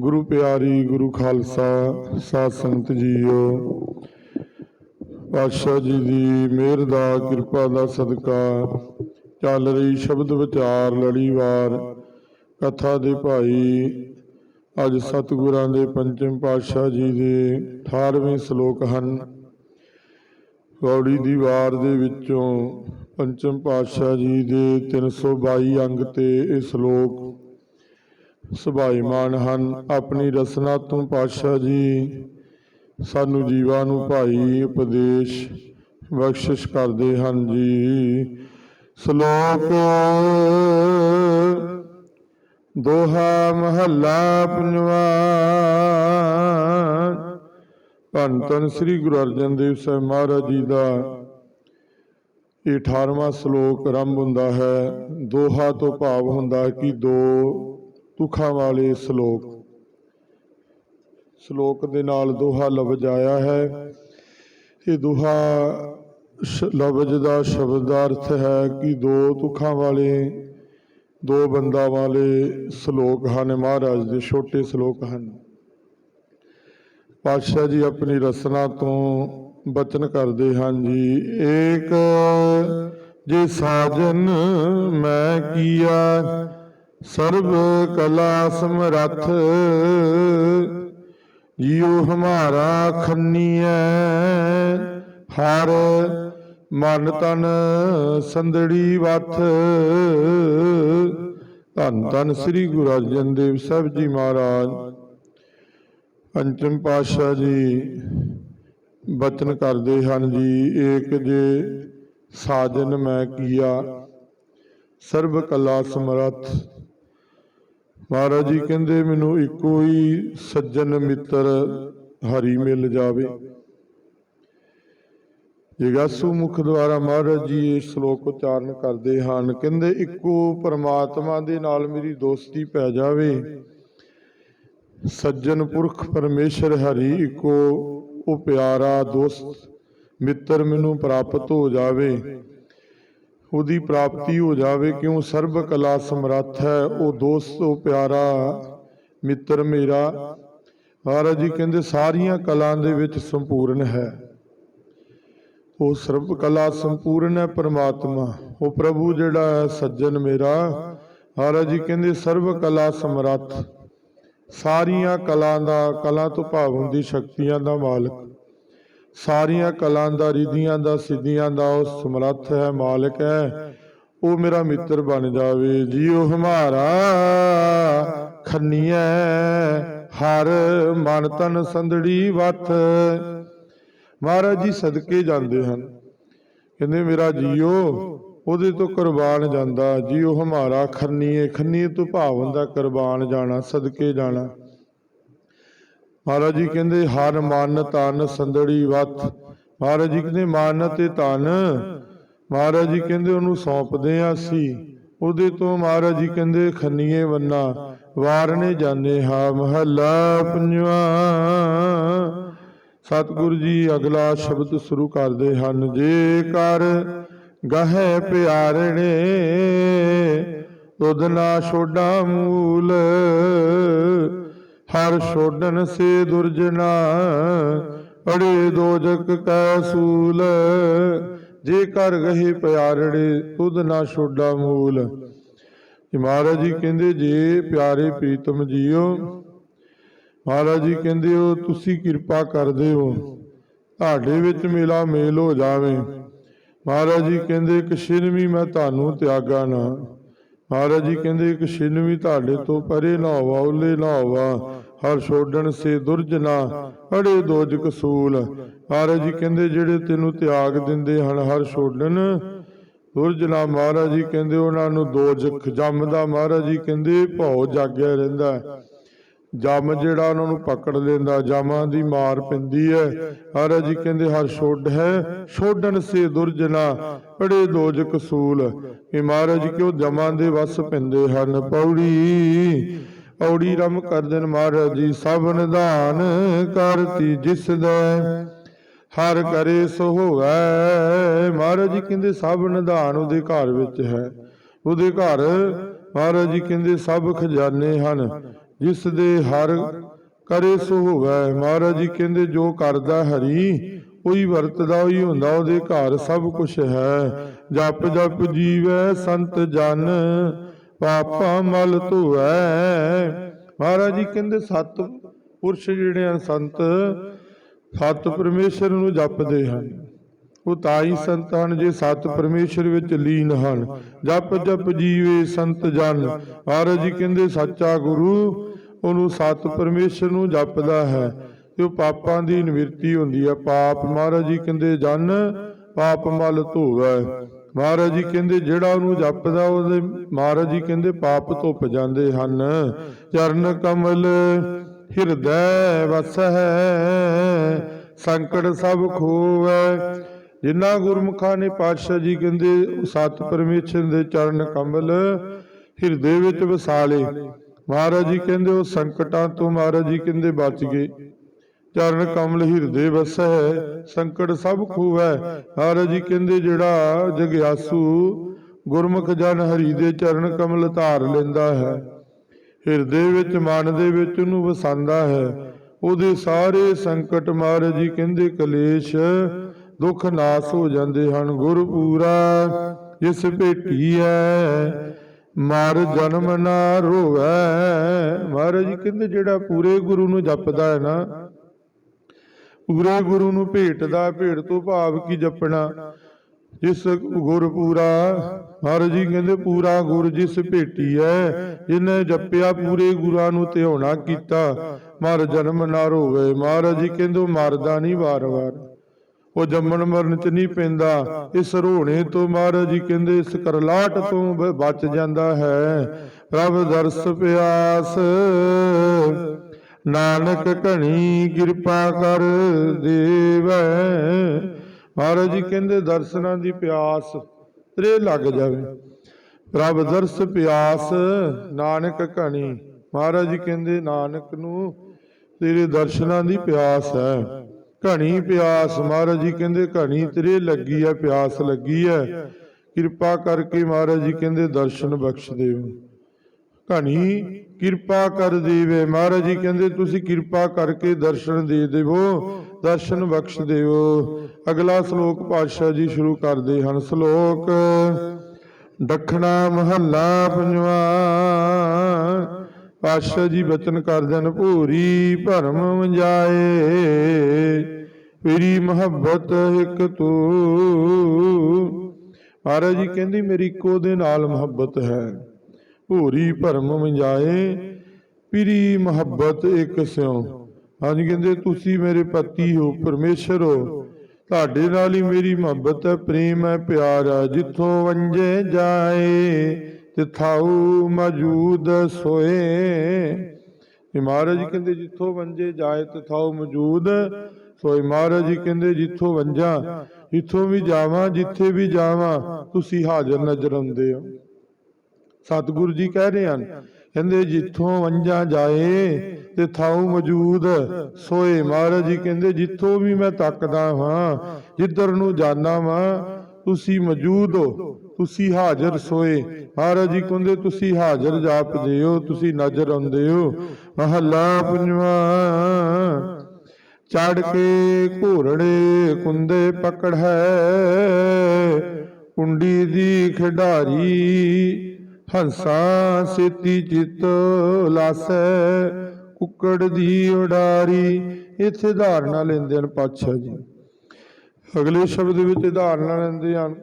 ਗੁਰੂ ਪਿਆਰੀ, ਗੁਰੂ ਖਾਲਸਾ, ਸਾਧ ਸੰਗਤ ਜੀਓ, ਪਾਤਸ਼ਾਹ ਜੀ ਦੀ ਮਿਹਰ ਦਾ, ਕਿਰਪਾ ਦਾ ਸਦਕਾ ਚੱਲ ਰਹੀ ਸ਼ਬਦ ਵਿਚਾਰ ਲੜੀਵਾਰ ਕਥਾ ਦੇ ਭਾਈ, ਅੱਜ ਸਤਿਗੁਰਾਂ ਦੇ ਪੰਚਮ ਪਾਤਸ਼ਾਹ ਜੀ ਦੇ 18ਵੇਂ ਸ਼ਲੋਕ ਹਨ। ਗੌੜੀ ਦੀ ਵਾਰ ਦੇ ਵਿੱਚੋਂ ਪੰਚਮ ਪਾਤਸ਼ਾਹ ਜੀ ਦੇ 322 ਅੰਗ ਤੇ ਇਹ ਸ਼ਲੋਕ ਸੁਭਾਈਮਾਨ ਹਨ, ਆਪਣੀ ਰਸਨਾ ਤੋਂ ਪਾਤਸ਼ਾਹ ਜੀ। ਸਾਨੂੰ ਜੀਵਾਂ ਨੂੰ ਭਾਈ ਉਪਦੇਸ਼ ਬਖਸ਼ਿਸ਼ ਕਰਦੇ ਹਨ ਜੀ। ਸ਼ਲੋਕ ਦੋਹਾ ਮਹੱਲਾ ਪੰਜਵਾ। ਧੰਨ ਧੰਨ ਸ੍ਰੀ ਗੁਰੂ ਅਰਜਨ ਦੇਵ ਸਾਹਿਬ ਮਹਾਰਾਜ ਜੀ ਦਾ ਇਹ 18ਵਾਂ ਸ਼ਲੋਕ ਆਰੰਭ ਹੁੰਦਾ ਹੈ। ਦੋਹਾ ਤੋਂ ਭਾਵ ਹੁੰਦਾ ਕਿ ਦੋ ਤੁਖਾਂ ਵਾਲੇ ਸ਼ਲੋਕ। ਸ਼ਲੋਕ ਦੇ ਨਾਲ ਦੋਹਾ ਲਫ਼ਜ਼ ਆਇਆ ਹੈ। ਇਹ ਦੋਹਾ ਸ਼- ਲਫ਼ਜ਼ ਦਾ ਸ਼ਬਦ ਦਾ ਅਰਥ ਹੈ ਕਿ ਦੋ ਤੁਖਾਂ ਵਾਲੇ, ਦੋ ਬੰਦਾ ਵਾਲੇ ਸ਼ਲੋਕ ਹਨ। ਮਹਾਰਾਜ ਦੇ ਛੋਟੇ ਸ਼ਲੋਕ ਹਨ। ਪਾਤਸ਼ਾਹ ਜੀ ਆਪਣੀ ਰਸਨਾ ਤੋਂ ਬਚਨ ਕਰਦੇ ਹਨ ਜੀ। ਏਕ ਜੇ ਸਾਜਨ ਮੈਂ ਕੀਆ ਸਰਬ ਕਲਾ ਸਮਰੱਥ ਜਿਉ ਹਮਾਰਾ ਖੰਨੀਐ। ਹਰ ਮਨ ਤਨ ਸੰਦੜੀ ਵਥ ਧੰਨ ਧੰਨ ਸ੍ਰੀ ਗੁਰੂ ਅਰਜਨ ਦੇਵ ਸਾਹਿਬ ਜੀ ਮਹਾਰਾਜ। ਪੰਚਮ ਪਾਤਸ਼ਾਹ ਜੀ, ਬਚਨ ਕਰਦੇ ਹਨ ਜੀ, ਏਕ ਜੇ ਸਾਜਨ ਮੈਂ ਕੀਆ। ਸਰਬ ਕਲਾ ਸਮਰੱਥ। ਮਹਾਰਾਜ ਜੀ ਕਹਿੰਦੇ, ਮੈਨੂੰ ਇੱਕੋ ਹੀ ਸੱਜਣ ਮਿੱਤਰ ਹਰੀ ਮਿਲ ਜਾਵੇ। ਜਗਾਸੂ ਮੁਖ ਦੁਆਰਾ ਮਹਾਰਾਜ ਜੀ ਇਹ ਸ਼ਲੋਕ ਉਚਾਰਨ ਕਰਦੇ ਹਨ। ਕਹਿੰਦੇ, ਇੱਕੋ ਪਰਮਾਤਮਾ ਦੇ ਨਾਲ ਮੇਰੀ ਦੋਸਤੀ ਪੈ ਜਾਵੇ। ਸੱਜਣ ਪੁਰਖ ਪਰਮੇਸ਼ਰ ਹਰੀ, ਇੱਕੋ ਉਹ ਪਿਆਰਾ ਦੋਸਤ, ਮਿੱਤਰ ਮੈਨੂੰ ਪ੍ਰਾਪਤ ਹੋ ਜਾਵੇ। ਉਹਦੀ ਪ੍ਰਾਪਤੀ ਹੋ ਜਾਵੇ, ਕਿਉਂ ਸਰਬ ਕਲਾ ਸਮਰੱਥ ਹੈ, ਉਹ ਦੋਸਤ ਪਿਆਰਾ ਮਿੱਤਰ ਮੇਰਾ। ਮਹਾਰਾਜ ਜੀ ਕਹਿੰਦੇ, ਸਾਰੀਆਂ ਕਲਾ ਦੇ ਵਿੱਚ ਸੰਪੂਰਨ ਹੈ। ਉਹ ਸਰਬ ਕਲਾ ਸੰਪੂਰਨ ਹੈ, ਪਰਮਾਤਮਾ। ਉਹ ਪ੍ਰਭੂ ਜਿਹੜਾ ਹੈ, ਸੱਜਣ ਮੇਰਾ। ਮਹਾਰਾਜ ਜੀ ਕਹਿੰਦੇ, ਸਰਬ ਕਲਾ ਸਮਰੱਥ। ਸਾਰੀਆਂ ਕਲਾ ਦਾ, ਕਲਾ ਤੋਂ ਭਾਵ ਹੁੰਦੀ, ਸ਼ਕਤੀਆਂ ਦਾ ਮਾਲਕ। ਸਾਰੀਆਂ ਕਲਾਂ ਦਾ, ਰਿਧੀਆਂ ਦਾ, ਸਿੱਧੀਆਂ ਦਾ ਉਹ ਸਮਰੱਥ ਹੈ, ਮਾਲਕ ਹੈ। ਉਹ ਮੇਰਾ ਮਿੱਤਰ ਬਣ ਜਾਵੇ। ਜੀਉ ਹਮਾਰਾ ਖੰਨੀਐ, ਹਰ ਮਨ ਤਨ ਸੰਦੜੀ ਵਤ। ਮਹਾਰਾਜ ਜੀ ਸਦਕੇ ਜਾਂਦੇ ਹਨ। ਕਹਿੰਦੇ, ਮੇਰਾ ਜੀਓ ਉਹਦੇ ਤੋਂ ਕੁਰਬਾਨ ਜਾਂਦਾ। ਜੀਓ ਹਮਾਰਾ ਖੰਨੀਏ ਖੰਨੀਏ ਤੋਂ ਭਾਵ ਹੁੰਦਾ ਕੁਰਬਾਨ ਜਾਣਾ, ਸਦਕੇ ਜਾਣਾ। ਮਹਾਰਾਜ ਜੀ ਕਹਿੰਦੇ, ਹਰ ਮਨ ਤਨ ਸੰਦੜੀ ਵਤ। ਮਹਾਰਾਜ ਜੀ ਕਹਿੰਦੇ, ਮਨ ਤੇ ਤਨ ਮਹਾਰਾਜ ਜੀ ਕਹਿੰਦੇ, ਉਹਨੂੰ ਸੌਂਪਦੇ ਆ ਅਸੀਂ। ਉਹਦੇ ਤੋਂ ਮਹਾਰਾਜ ਜੀ ਕਹਿੰਦੇ, ਖੰਨੀਏ ਵੰਨਾ, ਵਾਰਨੇ ਜਾਣੇ ਹਾ ਮਹੱਲਾ ਪੰਜਵਾ। ਸਤਿਗੁਰੂ ਜੀ ਅਗਲਾ ਸ਼ਬਦ ਸ਼ੁਰੂ ਕਰਦੇ ਹਨ, ਜੇ ਕਰ ਗਹਿ ਪਿਆਰਣੇ ਤੁਧ ਨਾ ਛੋਡਾ ਮੂਲ। ਹਰ ਛੋਡਨ ਸੇ ਦੁਰਜਨਾ ਅੜੇ ਦੋਜਕ ਕੈ ਸੂਲ। ਜੇ ਕਰ ਗਹਿ ਪਿਆਰੜੇ, ਤੁਧ ਨਾ ਛੋਡਾ ਮੂਲ। ਜੀ ਮਹਾਰਾਜ ਜੀ ਕਹਿੰਦੇ, ਜੇ ਪਿਆਰੇ ਪ੍ਰੀਤਮ ਜੀਓ, ਮਹਾਰਾਜ ਜੀ ਕਹਿੰਦੇ ਹੋ ਤੁਸੀਂ ਕਿਰਪਾ ਕਰਦੇ ਹੋ, ਤੁਹਾਡੇ ਵਿੱਚ ਮੇਲਾ ਮੇਲ ਹੋ ਜਾਵੇ। ਮਹਾਰਾਜ ਜੀ ਕਹਿੰਦੇ, ਇੱਕ ਛਿਨ ਵੀ ਮੈਂ ਤੁਹਾਨੂੰ ਤਿਆਗਾ ਨਾ। ਮਹਾਰਾਜ ਜੀ ਕਹਿੰਦੇ, ਇੱਕ ਛਿਨ ਵੀ ਤੁਹਾਡੇ ਤੋਂ ਪਰੇ ਨਾ ਹੋਵਾ, ਉਲੇ ਨਾ ਹੋਵਾ। ਹਰ ਛੋਡਣ ਸੇ ਦੁਰਜਨਾ ਅੜੇ ਦੋਜ ਕਸੂਲ। ਮਹਾਰਾਜ ਜੀ ਕਹਿੰਦੇ, ਜਿਹੜੇ ਤੈਨੂੰ ਤਿਆਗ ਦਿੰਦੇ ਹਨ ਹਰ ਛੋਡਣ ਦੁਰਜਨਾ ਮਹਾਰਾਜ ਜੀ ਕਹਿੰਦੇ, ਉਹਨਾਂ ਨੂੰ ਦੋਜਖ ਜੰਮਦਾ ਮਹਾਰਾਜ ਜੀ ਕਹਿੰਦੇ, ਭਉ ਜਾਗਿਆ ਰਹਿੰਦਾ। ਜਮ ਜਿਹੜਾ ਉਹਨਾਂ ਨੂੰ ਪਕੜ ਲੈਂਦਾ, ਜਮਾਂ ਦੀ ਮਾਰ ਪੈਂਦੀ ਹੈ। ਮਹਾਰਾਜ ਜੀ ਕਹਿੰਦੇ, ਹਰ ਛੋਡ ਹੈ, ਛੋਡਣ ਸੇ ਦੁਰਜਨਾ ਬੜੇ ਦੋਜ ਕਸੂਲ। ਇਹ ਮਹਾਰਾਜ ਜੀ ਕਿਉਂ ਜਮਾਂ ਦੇ ਵਸ ਪੈਂਦੇ ਹਨ? ਪੌੜੀ ਔੜੀ ਰਮ ਕਰਦਨ ਮਹਾਰਾਜ ਜੀ, ਸਭ ਨਿਧਾਨ ਕਰਤੀ ਜਿਸ ਦਾ। ਹਰ ਕਰੇ ਸੋ ਹੋਵੇ। ਮਹਾਰਾਜ ਜੀ ਕਹਿੰਦੇ ਸਭ ਨਿਧਾਨ ਉਹਦੇ ਘਰ ਵਿੱਚ ਹੈ। ਉਹਦੇ ਘਰ ਮਹਾਰਾਜ ਜੀ ਕਹਿੰਦੇ ਸਭ ਖਜ਼ਾਨੇ ਹਨ। ਜਿਸ ਦੇ ਹਰ ਕਰੇ ਸੋ ਹੋਵੇ। ਮਹਾਰਾਜ ਜੀ ਕਹਿੰਦੇ ਜੋ ਕਰਦਾ ਹਰੀ, ਉਹੀ ਵਰਤਦਾ, ਉਹੀ ਹੁੰਦਾ, ਉਹਦੇ ਘਰ ਸਭ ਕੁਝ ਹੈ। ਜਪ ਜਪ ਜੀਵੈ ਸੰਤ ਜਨ। ਪਾਪਾ ਮਲ ਧੋਵੈ ਮਹਾਰਾਜ ਜੀ ਕਹਿੰਦੇ, ਸਤ ਪੁਰਸ਼ ਜਿਹੜੇ ਆ ਸੰਤ, ਸਤ ਪਰਮੇਸ਼ਰ ਨੂੰ ਜਪਦੇ ਹਨ। ਉਹ ਤਾਂ ਹੀ ਸੰਤ ਹਨ ਜੇ ਸਤ ਪਰਮੇਸ਼ਰ ਵਿੱਚ ਲੀਨ ਹਨ। ਜਪ ਜਪ ਜੀਵੇ ਸੰਤ ਜਨ। ਮਹਾਰਾਜ ਜੀ ਕਹਿੰਦੇ, ਸੱਚਾ ਗੁਰੂ ਉਹਨੂੰ ਸਤ ਪਰਮੇਸ਼ਰ ਨੂੰ ਜਪਦਾ ਹੈ ਤੇ ਉਹ ਪਾਪਾਂ ਦੀ ਨਿਵਰਤੀ ਹੁੰਦੀ ਹੈ। ਪਾਪ, ਮਹਾਰਾਜ ਜੀ ਕਹਿੰਦੇ, ਜਨ, ਪਾਪ ਮਲ ਧੋਵੈ ਮਹਾਰਾਜ ਜੀ ਕਹਿੰਦੇ ਜਿਹੜਾ ਉਹਨੂੰ ਜਪਦਾ ਉਹਦੇ ਮਹਾਰਾਜ ਜੀ ਕਹਿੰਦੇ ਪਾਪ ਧੁੱਪ ਜਾਂਦੇ ਹਨ। ਚਰਨ ਕਮਲ ਹਿਰਦੈ ਵਸੈ ਸੰਕਟ ਸਭ ਖੋਵੈ। ਜਿਨ੍ਹਾਂ ਗੁਰਮੁਖਾਂ ਨੇ ਪਾਤਸ਼ਾਹ ਜੀ ਕਹਿੰਦੇ ਸਤ ਪਰਮੇਸ਼ਰ ਦੇ ਚਰਨ ਕਮਲ ਹਿਰਦੇ ਵਿੱਚ ਵਸਾ ਲਏ ਮਹਾਰਾਜ ਜੀ ਕਹਿੰਦੇ ਉਹ ਸੰਕਟਾਂ ਤੋਂ ਮਹਾਰਾਜ ਜੀ ਕਹਿੰਦੇ ਬਚ ਗਏ। ਚਰਨ ਕਮਲ ਹਿਰਦੇ ਵਸੈ, ਸੰਕਟ ਸਭ ਖੂਵੈ। ਮਹਾਰਾਜ ਜੀ ਕਹਿੰਦੇ, ਜਿਹੜਾ ਜਗਿਆਸੂ ਗੁਰਮੁਖ ਜਨ ਹਰੀ ਦੇ ਚਰਨ ਕਮਲ ਧਾਰ ਲੈਂਦਾ ਹੈ, ਹਿਰਦੇ ਵਿੱਚ, ਮਨ ਦੇ ਵਿੱਚ ਉਹਨੂੰ ਵਸਾਉਂਦਾ ਹੈ। ਉਹਦੇ ਸਾਰੇ ਸੰਕਟ ਮਹਾਰਾਜ ਜੀ ਕਹਿੰਦੇ, ਕਲੇਸ਼, ਦੁੱਖ ਨਾਸ ਹੋ ਜਾਂਦੇ ਹਨ। ਗੁਰ ਪੂਰਾ ਜਿਸ ਭੇਟੀ ਹੈ, ਮਰ ਜਨਮ ਨਾ ਰੋਵੈ। ਮਹਾਰਾਜ ਜੀ ਕਹਿੰਦੇ, ਜਿਹੜਾ ਪੂਰੇ ਗੁਰੂ ਨੂੰ ਜਪਦਾ ਹੈ ਨਾ ਪੂਰੇ ਗੁਰੂ ਨੂੰ ਭੇਟਦਾ, ਭੇਟ ਤੋਂ ਭਾਵ ਕੀ ਜਪਣਾ? ਜਿਸ ਗੁਰ ਪੂਰਾ, ਮਹਾਰਾਜ ਜੀ ਕਹਿੰਦੇ ਪੂਰਾ ਗੁਰ ਜਿਸ ਭੇਟੀ ਹੈ, ਜਿਨੇ ਜਪਿਆ ਪੂਰੇ ਗੁਰਾਂ ਨੂੰ ਧਿਆਉਣਾ ਕੀਤਾ, ਮਰ ਜਨਮ ਨਾ ਰੋਵੇ। ਮਹਾਰਾਜ ਜੀ ਕਹਿੰਦੇ ਉਹ ਮਰਦਾ ਨਹੀਂ ਵਾਰ-ਵਾਰ। ਉਹ ਜੰਮਣ ਮਰਨ ਚ ਨਹੀਂ ਪੈਂਦਾ। ਇਸ ਰੋਣੇ ਤੋਂ ਮਹਾਰਾਜ ਜੀ ਕਹਿੰਦੇ ਇਸ ਕਰਲਾਟ ਤੋਂ ਬ- ਬਚ ਜਾਂਦਾ ਹੈ। ਪ੍ਰਭ ਦਰਸ ਪਿਆਸ। ਨਾਨਕ ਘਣੀ ਕਿਰਪਾ ਕਰ ਦੇਵੈ। ਮਹਾਰਾਜ ਜੀ ਕਹਿੰਦੇ ਦਰਸ਼ਨਾਂ ਦੀ ਪਿਆਸ ਤੇਰੇ ਲੱਗ ਜਾਵੇ। ਪ੍ਰਭ ਦਰਸ ਪਿਆਸ ਨਾਨਕ ਘਣੀ ਮਹਾਰਾਜ ਜੀ ਕਹਿੰਦੇ ਨਾਨਕ ਨੂੰ ਤੇਰੇ ਦਰਸ਼ਨਾਂ ਦੀ ਪਿਆਸ ਹੈ। ਘਣੀ ਪਿਆਸ ਮਹਾਰਾਜ ਜੀ ਕਹਿੰਦੇ ਘਣੀ ਤੇਰੇ ਲੱਗੀ ਹੈ ਪਿਆਸ ਲੱਗੀ ਹੈ। ਕਿਰਪਾ ਕਰਕੇ ਮਹਾਰਾਜ ਜੀ ਕਹਿੰਦੇ ਦਰਸ਼ਨ ਬਖਸ਼ ਦਿਓ ਘਣੀ ਕਿਰਪਾ ਕਰ ਦੇਵੇ ਮਹਾਰਾਜ ਜੀ। ਕਹਿੰਦੇ, ਤੁਸੀਂ ਕਿਰਪਾ ਕਰਕੇ ਦਰਸ਼ਨ ਦੇ ਦੇਵੋ, ਦਰਸ਼ਨ ਬਖਸ਼ ਦਿਓ। ਅਗਲਾ ਸ਼ਲੋਕ ਪਾਤਸ਼ਾਹ ਜੀ ਸ਼ੁਰੂ ਕਰਦੇ ਹਨ। ਸ਼ਲੋਕ ਦੱਖਣਾ ਮਹੱਲਾ ਪੰਜਵਾ। ਪਾਤਸ਼ਾਹ ਜੀ ਬਚਨ ਕਰਦਨ ਭੂਰੀ ਭਰਮ ਵੰਜਾਏ ਮੇਰੀ ਮੁਹੱਬਤ ਇੱਕ ਤੂੰ। ਮਹਾਰਾਜ ਜੀ ਕਹਿੰਦੀ, ਮੇਰੀ ਇੱਕੋ ਦੇ ਨਾਲ ਮੁਹੱਬਤ ਹੈ। ਭੂਰੀ ਭਰਮ ਵੰਜਾਏ, ਪਿਰੀ ਮੁਹੱਬਤ ਇੱਕ ਸਿਉ। ਹਾਂਜੀ, ਕਹਿੰਦੇ, ਤੁਸੀਂ ਮੇਰੇ ਪਤੀ ਹੋ, ਪਰਮੇਸ਼ਰ ਹੋ। ਤੁਹਾਡੇ ਨਾਲ ਹੀ ਮੇਰੀ ਮੁਹੱਬਤ ਹੈ, ਪ੍ਰੇਮ ਹੈ, ਪਿਆਰ ਹੈ। ਜਿੱਥੋਂ ਵੰਜੇ ਜਾਏ, ਤਿਥਾਉ ਮੌਜੂਦ ਸੋਏ। ਇਹ ਮਹਾਰਾਜ ਕਹਿੰਦੇ, ਜਿੱਥੋਂ ਵੰਜੇ ਜਾਏ, ਤਿਥਾਉ ਮੌਜੂਦ ਸੋਏ। ਮਹਾਰਾਜ ਜੀ ਕਹਿੰਦੇ, ਜਿੱਥੋਂ ਵੰਜਾ, ਜਿੱਥੋਂ ਵੀ ਜਾਵਾਂ, ਜਿੱਥੇ ਵੀ ਜਾਵਾਂ, ਤੁਸੀਂ ਹਾਜ਼ਰ ਨਜ਼ਰ ਆਉਂਦੇ ਹੋ। ਸਤਿਗੁਰੂ ਜੀ ਕਹਿ ਰਹੇ ਹਨ। ਕਹਿੰਦੇ, ਜਿੱਥੋਂ ਵੰਜਾ ਜਾਏ ਤੇ ਥਾਉ ਮੌਜੂਦ, ਸੋਏ ਮਹਾਰਾਜ ਜੀ ਕਹਿੰਦੇ, ਜਿੱਥੋਂ ਵੀ ਮੈਂ ਤੱਕਦਾ ਹਾਂ ਜਿੱਧਰ ਨੂੰ ਜਾਣਾ ਵਾਂ, ਤੁਸੀਂ ਮੌਜੂਦ ਹੋ, ਤੁਸੀਂ ਹਾਜ਼ਰ ਸੋਏ। ਮਹਾਰਾਜ ਜੀ ਕਹਿੰਦੇ, ਤੁਸੀਂ ਹਾਜ਼ਰ ਜਾਪਦੇ ਹੋ ਤੁਸੀਂ ਨਜ਼ਰ ਆਉਂਦੇ ਹੋ। ਮਹੱਲਾ ਪੰਜਵਾਂ ਚੜ ਕੇ ਘੋਰੜੇ ਕੁੰਦੇ ਪਕੜ ਹੈ, ਕੁੰਡੀ ਦੀ ਖਿਡਾਰੀ ਹੰਸਾ ਸੇਤੀ ਚਿਤ ਲਾਸੈ, ਕੁੱਕੜ ਦੀ ਉਡਾਰੀ, ਇੱਥੇ ਧਾਰਨਾ ਲੈਂਦੇ ਹਨ ਪਾਤਸ਼ਾਹ ਜੀ। ਅਗਲੇ ਸ਼ਬਦ ਵਿੱਚ ਧਾਰਨਾ ਲੈਂਦੇ ਹਨ,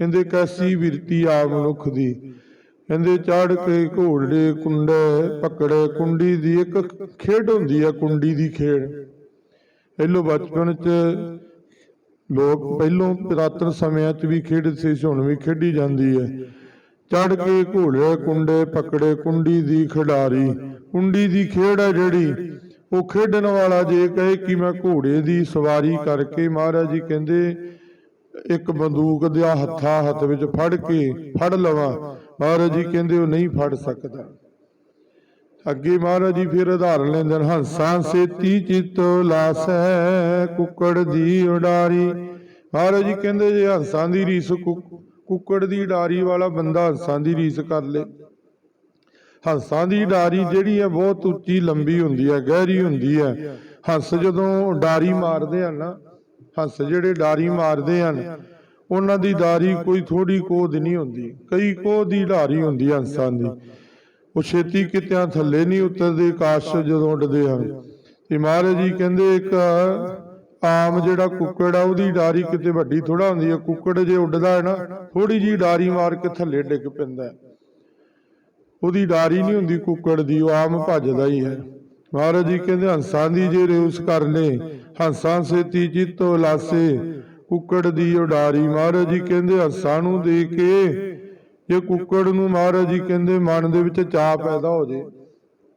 ਕਹਿੰਦੇ ਕੈਸੀ ਵਿਰਤੀ ਆ ਮਨੁੱਖ ਦੀ। ਕਹਿੰਦੇ ਚੜ ਕੇ ਘੋੜੇ ਕੁੰਡੇ, ਪਕੜੇ ਕੁੰਡੀ ਦੀ, ਇੱਕ ਖੇਡ ਹੁੰਦੀ ਹੈ ਕੁੰਡੀ ਦੀ ਖੇਡ। ਪਹਿਲੋਂ ਬਚਪਨ ਚ ਲੋਕ ਪਹਿਲੋਂ ਪੁਰਾਤਨ ਸਮਿਆਂ ਚ ਵੀ ਖੇਡਦੇ ਸੀ, ਹੁਣ ਵੀ ਖੇਡੀ ਜਾਂਦੀ ਹੈ। ਚੜ ਕੇ ਘੋੜੇ ਕੁੰਡੇ ਪਕੜੇ ਕੁੰਡੀ ਦੀ ਖਿਡਾਰੀ। ਕੁੰਡੀ ਦੀ ਖੇਡ ਹੈ ਜਿਹੜੀ। ਉਹ ਖੇਡਣ ਵਾਲਾ ਜੇ ਕਹੇ ਕਿ ਮੈਂ ਘੋੜੇ ਦੀ ਸਵਾਰੀ ਕਰਕੇ ਮਹਾਰਾਜ ਜੀ ਕਹਿੰਦੇ, ਇੱਕ ਬੰਦੂਕ ਦਾ ਹੱਥਾ ਹੱਥ ਵਿੱਚ ਫੜ ਕੇ ਫੜ ਲਵਾਂ। ਮਹਾਰਾਜ ਜੀ ਕਹਿੰਦੇ, ਉਹ ਨਹੀਂ ਫੜ ਸਕਦਾ। ਅੱਗੇ ਮਹਾਰਾਜ ਜੀ ਫਿਰ ਉਦਾਹਰਨ ਲੈਂਦੇ ਹਨ ਹੰਸਾਂ ਸੇਤੀ ਚਿੱਤ ਲਾਸੈ ਕੁੱਕੜ ਦੀ ਉਡਾਰੀ। ਮਹਾਰਾਜ ਜੀ ਕਹਿੰਦੇ, ਜੇ ਹੰਸਾਂ ਦੀ ਰੀਸ ਕੁ- ਕੁੱਕੜ ਦੀ ਉਡਾਰੀ ਵਾਲਾ ਬੰਦਾ ਹੰਸਾਂ ਦੀ ਰੀਸ ਕਰ ਲੇ। ਹੰਸਾਂ ਦੀ ਉਡਾਰੀ ਜਿਹੜੀ ਹੈ ਬਹੁਤ ਉੱਚੀ, ਲੰਬੀ ਹੁੰਦੀ ਹੈ, ਗਹਿਰੀ ਹੁੰਦੀ ਹੈ। ਹੰਸ ਜਦੋਂ ਡਾਰੀ ਮਾਰਦੇ ਹਨ ਨਾ, ਹੰਸ ਜਿਹੜੇ ਡਾਰੀ ਮਾਰਦੇ ਹਨ, ਉਹਨਾਂ ਦੀ ਡਾਰੀ ਕੋਈ ਥੋੜੀ ਕੋਹ ਦੀ ਨਹੀਂ ਹੁੰਦੀ, ਕਈ ਕੋਹ ਦੀ ਡਾਰੀ ਹੁੰਦੀ ਹੈ ਹੰਸਾਂ ਦੀ। ਉਹ ਛੇਤੀ ਕਿਤਿਆਂ ਥੱਲੇ ਨਹੀਂ ਉਤਰਦੇ, ਕਾਸ਼ ਜਦੋਂ ਉੱਡਦੇ ਹਨ। ਤੇ ਮਹਾਰਾਜ ਜੀ ਕਹਿੰਦੇ ਇੱਕ ਆਮ ਜਿਹੜਾ ਕੁੱਕੜ ਆ, ਉਹਦੀ ਡਾਰੀ ਕਿਤੇ ਵੱਡੀ ਥੋੜਾ ਹੁੰਦੀ ਹੈ ਕੁੱਕੜ ਜੇ ਉੱਡਦਾ ਹੈ ਨਾ ਥੋੜੀ ਜੀ ਡਾਰੀ ਮਾਰ ਕੇ ਥੱਲੇ ਡਿੱਗ ਪੈਂਦਾ ਹੈ। ਉਹਦੀ ਡਾਰੀ ਨਹੀਂ ਹੁੰਦੀ ਕੁੱਕੜ ਦੀ, ਉਹ ਆਮ ਭੱਜਦਾ ਹੀ ਹੈ। ਮਹਾਰਾਜ ਜੀ ਕਹਿੰਦੇ, ਹੰਸਾਂ ਦੀ ਜੇ ਰੇਉਸ ਕਰ ਲੈ, ਹੰਸਾਂ ਸੇਤੀ ਚਿੱਤੋ ਲਾਸੇ, ਕੁੱਕੜ ਦੀ ਉਡਾਰੀ ਮਹਾਰਾਜ ਜੀ ਕਹਿੰਦੇ, ਹੰਸਾਂ ਨੂੰ ਦੇ ਕੇ ਜੇ ਕੁੱਕੜ ਨੂੰ ਮਹਾਰਾਜ ਜੀ ਕਹਿੰਦੇ, ਮਨ ਦੇ ਵਿੱਚ ਚਾਹ ਪੈਦਾ ਹੋ ਜੇ,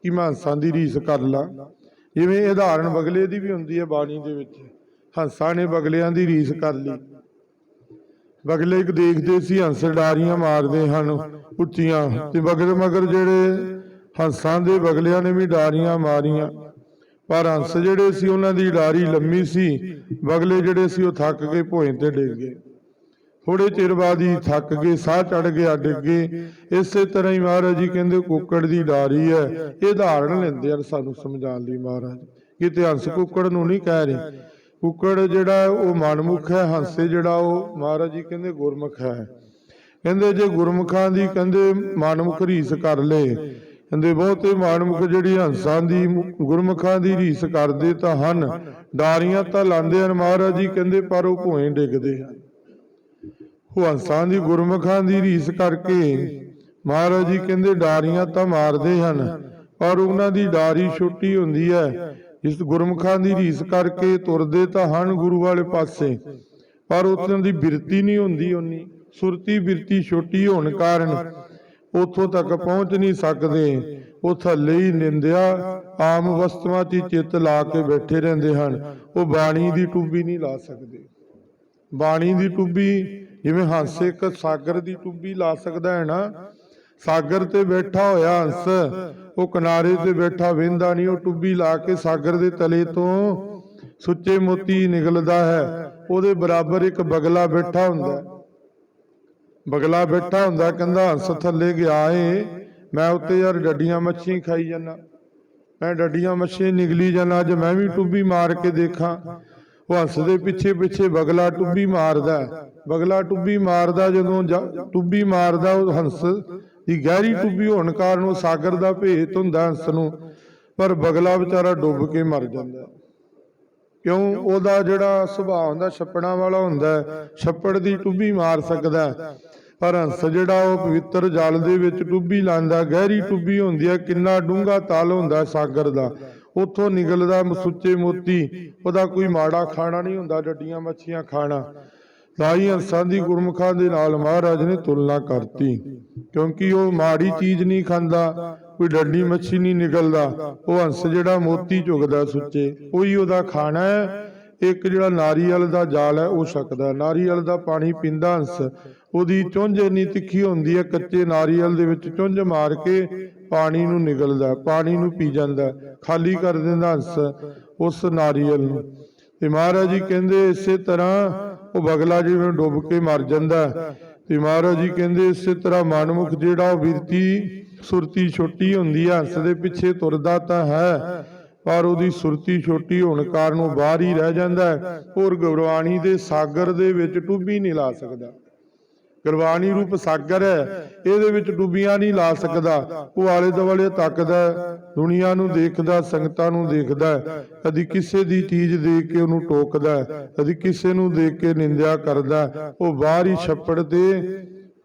ਕਿ ਮੈਂ ਹੰਸਾਂ ਦੀ ਰੀਸ ਕਰ ਲਾਂ। ਜਿਵੇਂ ਇਹ ਉਦਾਹਰਣ ਬਗਲੇ ਦੀ ਵੀ ਹੁੰਦੀ ਹੈ ਬਾਣੀ ਦੇ ਵਿੱਚ। ਹੰਸਾਂ ਨੇ ਬਗਲਿਆਂ ਦੀ ਰੀਸ ਕਰ ਲਈ। ਬਗਲੇ ਇੱਕ ਦੇਖਦੇ ਸੀ, ਹੰਸ ਡਾਰੀਆਂ ਮਾਰਦੇ ਹਨ ਉੱਚੀਆਂ। ਤੇ ਬਗਲ ਮਗਰ ਜਿਹੜੇ ਹੰਸਾਂ ਦੇ ਬਗਲਿਆਂ ਨੇ ਵੀ ਡਾਰੀਆਂ ਮਾਰੀਆਂ। ਪਰ ਹੰਸ ਜਿਹੜੇ ਸੀ, ਉਹਨਾਂ ਦੀ ਡਾਰੀ ਲੰਮੀ ਸੀ। ਬਗਲੇ ਜਿਹੜੇ ਸੀ, ਉਹ ਥੱਕ ਕੇ ਭੋਏ ਤੇ ਡਿੱਗ ਗਏ। ਥੋੜੇ ਚਿਰ ਬਾਅਦ ਹੀ ਥੱਕ ਗਏ, ਸਾਹ ਚੜ ਗਿਆ, ਡਿੱਗੇ ਇਸੇ ਤਰ੍ਹਾਂ ਹੀ ਮਹਾਰਾਜ ਜੀ ਕਹਿੰਦੇ, ਕੁੱਕੜ ਦੀ ਡਾਰੀ ਹੈ। ਇਹ ਧਾਰਨ ਲੈਂਦੇ ਹਨ ਸਾਨੂੰ ਸਮਝਾਉਣ ਲਈ ਮਹਾਰਾਜ। ਕਿਤੇ ਹੰਸ ਕੁੱਕੜ ਨੂੰ ਨਹੀਂ ਕਹਿ ਰਹੇ। ਕੁੱਕੜ ਜਿਹੜਾ ਉਹ ਮਨਮੁਖ ਹੈ, ਹੰਸੇ ਜਿਹੜਾ, ਉਹ ਮਹਾਰਾਜ ਜੀ ਕਹਿੰਦੇ ਗੁਰਮੁਖ ਹੈ। ਕਹਿੰਦੇ ਜੇ ਗੁਰਮੁਖਾਂ ਦੀ ਕਹਿੰਦੇ ਮਨਮੁਖ ਰੀਸ ਕਰ ਲੇ, ਕਹਿੰਦੇ ਬਹੁਤੇ ਮਨਮੁਖ ਜਿਹੜੀ ਹੰਸਾਂ ਦੀ, ਗੁਰਮੁਖਾਂ ਦੀ ਰੀਸ ਕਰਦੇ ਤਾਂ ਹਨ। ਡਾਰੀਆਂ ਤਾਂ ਲਾਉਂਦੇ ਹਨ ਮਹਾਰਾਜ ਜੀ, ਕਹਿੰਦੇ ਪਰ ਉਹ ਭੋਏ ਡਿੱਗਦੇ ਹਨ। ਉਹ ਦੀ ਗੁਰਮੁਖਾਂ ਦੀ ਰੀਸ ਕਰਕੇ। ਮਹਾਰਾਜ ਜੀ ਕਹਿੰਦੇ, ਡਾਰੀਆਂ ਤਾਂ ਮਾਰਦੇ ਹਨ, ਪਰ ਉਹਨਾਂ ਦੀ ਡਾਰੀ ਛੋਟੀ ਹੁੰਦੀ ਹੈ। ਇਸ ਗੁਰਮੁਖਾਂ ਦੀ ਰੀਸ ਕਰਕੇ ਤੁਰਦੇ ਤਾਂ ਹਨ ਗੁਰੂ ਵਾਲੇ ਪਾਸੇ, ਪਰ ਉਹਨਾਂ ਦੀ ਬਿਰਤੀ ਨਹੀਂ ਹੁੰਦੀ ਉਨੀ ਸੁਰਤੀ ਬਿਰਤੀ ਛੋਟੀ ਹੋਣ ਕਾਰਨ ਉੱਥੋਂ ਤੱਕ ਪਹੁੰਚ ਨਹੀਂ ਸਕਦੇ। ਉਹ ਥੱਲੇ ਹੀ ਨਿੰਦਿਆ, ਆਮ ਵਸਤੂਆਂ 'ਚ ਚਿੱਤ ਲਾ ਕੇ ਬੈਠੇ ਰਹਿੰਦੇ ਹਨ। ਉਹ ਬਾਣੀ ਦੀ ਟੁੱਬੀ ਨਹੀਂ ਲਾ ਸਕਦੇ। ਬਾਣੀ ਦੀ ਟੁੱਬੀ ਜਿਵੇਂ ਹੰਸ ਇੱਕ ਸਾਗਰ ਦੀ ਟੁੱਬੀ ਲਾ ਸਕਦਾ ਹੈ ਨਾ, ਸਾਗਰ ਤੇ ਬੈਠਾ ਹੋਇਆ ਹੰਸ, ਉਹ ਕਿਨਾਰੇ ਤੇ ਬੈਠਾ ਵਿੰਦਾ ਨਹੀਂ, ਉਹ ਟੁੱਬੀ ਲਾ ਕੇ ਸਾਗਰ ਦੇ ਤਲੇ ਤੋਂ ਸੁੱਚੇ ਮੋਤੀ ਨਿਕਲਦਾ ਹੈ, ਉਹਦੇ ਬਰਾਬਰ ਇੱਕ ਬਗਲਾ ਬੈਠਾ ਹੁੰਦਾ ਬਗਲਾ ਬੈਠਾ ਹੁੰਦਾ, ਕਹਿੰਦਾ ਹੰਸ ਥੱਲੇ ਗਿਆ ਏ, ਮੈਂ ਉੱਤੇ ਯਾਰ ਡੱਡੀਆਂ ਮੱਛੀਆਂ ਖਾਈ ਜਾਂਦਾ ਮੈਂ ਡੱਡੀਆਂ ਮੱਛੀਆਂ ਨਿਗਲੀ ਜਾਂਦਾ ਅੱਜ ਮੈਂ ਵੀ ਟੁੱਬੀ ਮਾਰ ਕੇ ਦੇਖਾਂ। ਉਹ ਹੰਸ ਦੇ ਪਿੱਛੇ ਪਿੱਛੇ ਬਗਲਾ ਟੁੱਬੀ ਮਾਰਦਾ ਬਗਲਾ ਟੁੱਬੀ ਮਾਰਦਾ ਜਦੋਂ ਟੁੱਬੀ ਮਾਰਦਾ ਉਹ ਹੰਸ ਦੀ ਗਹਿਰੀ ਟੁੱਬੀ ਹੋਣ ਕਾਰਨ ਉਹ ਸਾਗਰ ਦਾ ਭੇਤ ਹੁੰਦਾ ਹੰਸ ਨੂੰ। ਪਰ ਬਗਲਾ ਵਿਚਾਰਾ ਡੁੱਬ ਕੇ ਮਰ ਜਾਂਦਾ ਕਿਉਂ? ਉਹਦਾ ਜਿਹੜਾ ਸੁਭਾਅ ਹੁੰਦਾ ਛੱਪੜਾਂ ਵਾਲਾ ਹੁੰਦਾ ਹੈ, ਛੱਪੜ ਦੀ ਟੁੱਬੀ ਮਾਰ ਸਕਦਾ ਪਰ ਹੰਸ ਜਿਹੜਾ ਉਹ ਪਵਿੱਤਰ ਜਲ ਦੇ ਵਿੱਚ ਟੁੱਬੀ ਲਾਂਦਾ ਗਹਿਰੀ ਟੁੱਬੀ ਹੁੰਦੀ ਹੈ ਕਿੰਨਾ ਡੂੰਘਾ ਤਲ ਹੁੰਦਾ ਸਾਗਰ ਦਾ। ਉੱਥੋਂ ਨਿਕਲਦਾ ਸੁੱਚੇ ਮੋਤੀ, ਉਹਦਾ ਕੋਈ ਮਾੜਾ ਖਾਣਾ ਨਹੀਂ ਹੁੰਦਾ, ਡੱਡੀਆਂ ਮੱਛੀਆਂ ਖਾਣਾ। ਤਾਈ ਹੰਸਾਂ ਦੀ ਗੁਰਮੁਖਾਂ ਦੇ ਨਾਲ ਮਹਾਰਾਜ ਨੇ ਤੁਲਨਾ ਕਰਤੀ, ਕਿਉਂਕਿ ਉਹ ਮਾੜੀ ਚੀਜ਼ ਨਹੀਂ ਖਾਂਦਾ, ਕੋਈ ਡੱਡੀ ਮੱਛੀ ਨਹੀਂ ਨਿਕਲਦਾ, ਉਹ ਹੰਸ ਜਿਹੜਾ ਮੋਤੀ ਚੁਗਦਾ ਸੁੱਚੇ, ਉਹੀ ਉਹਦਾ ਖਾਣਾ ਹੈ। ਇੱਕ ਜਿਹੜਾ ਨਾਰੀਅਲ ਦਾ ਜਾਲ ਹੈ, ਉਹ ਛਕਦਾ ਨਾਰੀਅਲ ਦਾ ਪਾਣੀ ਪੀਂਦਾ ਹੰਸ, ਉਹਦੀ ਚੁੰਝ ਇੰਨੀ ਤਿੱਖੀ ਹੁੰਦੀ ਹੈ, ਕੱਚੇ ਨਾਰੀਅਲ ਦੇ ਵਿੱਚ ਚੁੰਝ ਮਾਰ ਕੇ ਪਾਣੀ ਨੂੰ ਨਿਗਲਦਾ ਪਾਣੀ ਨੂੰ ਪੀ ਜਾਂਦਾ ਖਾਲੀ ਕਰ ਦਿੰਦਾ ਹੰਸ ਉਸ ਨਾਰੀਅਲ ਨੂੰ। ਤੇ ਮਹਾਰਾਜ ਜੀ ਕਹਿੰਦੇ ਇਸੇ ਤਰ੍ਹਾਂ ਉਹ ਬਗਲਾ ਜਿਵੇਂ ਡੁੱਬ ਕੇ ਮਰ ਜਾਂਦਾ ਤੇ ਮਹਾਰਾਜ ਜੀ ਕਹਿੰਦੇ ਇਸੇ ਤਰ੍ਹਾਂ ਮਨਮੁਖ ਜਿਹੜਾ ਉਹ ਬਿਰਤੀ ਸੁਰਤੀ ਛੋਟੀ ਹੁੰਦੀ ਹੈ, ਹੰਸ ਦੇ ਪਿੱਛੇ ਤੁਰਦਾ ਤਾਂ ਹੈ ਪਰ ਉਹਦੀ ਸੁਰਤੀ ਛੋਟੀ ਹੋਣ ਕਾਰਨ ਉਹ ਬਾਹਰ ਹੀ ਰਹਿ ਜਾਂਦਾ ਹੈ। ਔਰ ਗੁਰਬਾਣੀ ਦੇ ਸਾਗਰ ਦੇ ਵਿੱਚ ਟੁੱਬੀ ਨਹੀਂ ਲਾ ਸਕਦਾ। ਗੁਰਬਾਣੀ ਰੂਪ ਸਾਗਰ ਹੈ। ਇਹਦੇ ਵਿੱਚ ਡੁੱਬੀਆਂ ਨਹੀਂ ਲਾ ਸਕਦਾ। ਉਹ ਆਲੇ ਦੁਆਲੇ ਤੱਕਦਾ ਹੈ, ਦੁਨੀਆ ਨੂੰ ਦੇਖਦਾ ਸੰਗਤਾਂ ਨੂੰ ਦੇਖਦਾ ਕਦੀ ਕਿਸੇ ਦੀ ਚੀਜ਼ ਦੇਖ ਕੇ ਉਹਨੂੰ ਟੋਕਦਾ ਹੈ, ਕਦੀ ਕਿਸੇ ਨੂੰ ਦੇਖ ਕੇ ਨਿੰਦਿਆ ਕਰਦਾ ਉਹ ਬਾਹਰ ਹੀ ਛੱਪੜ ਤੇ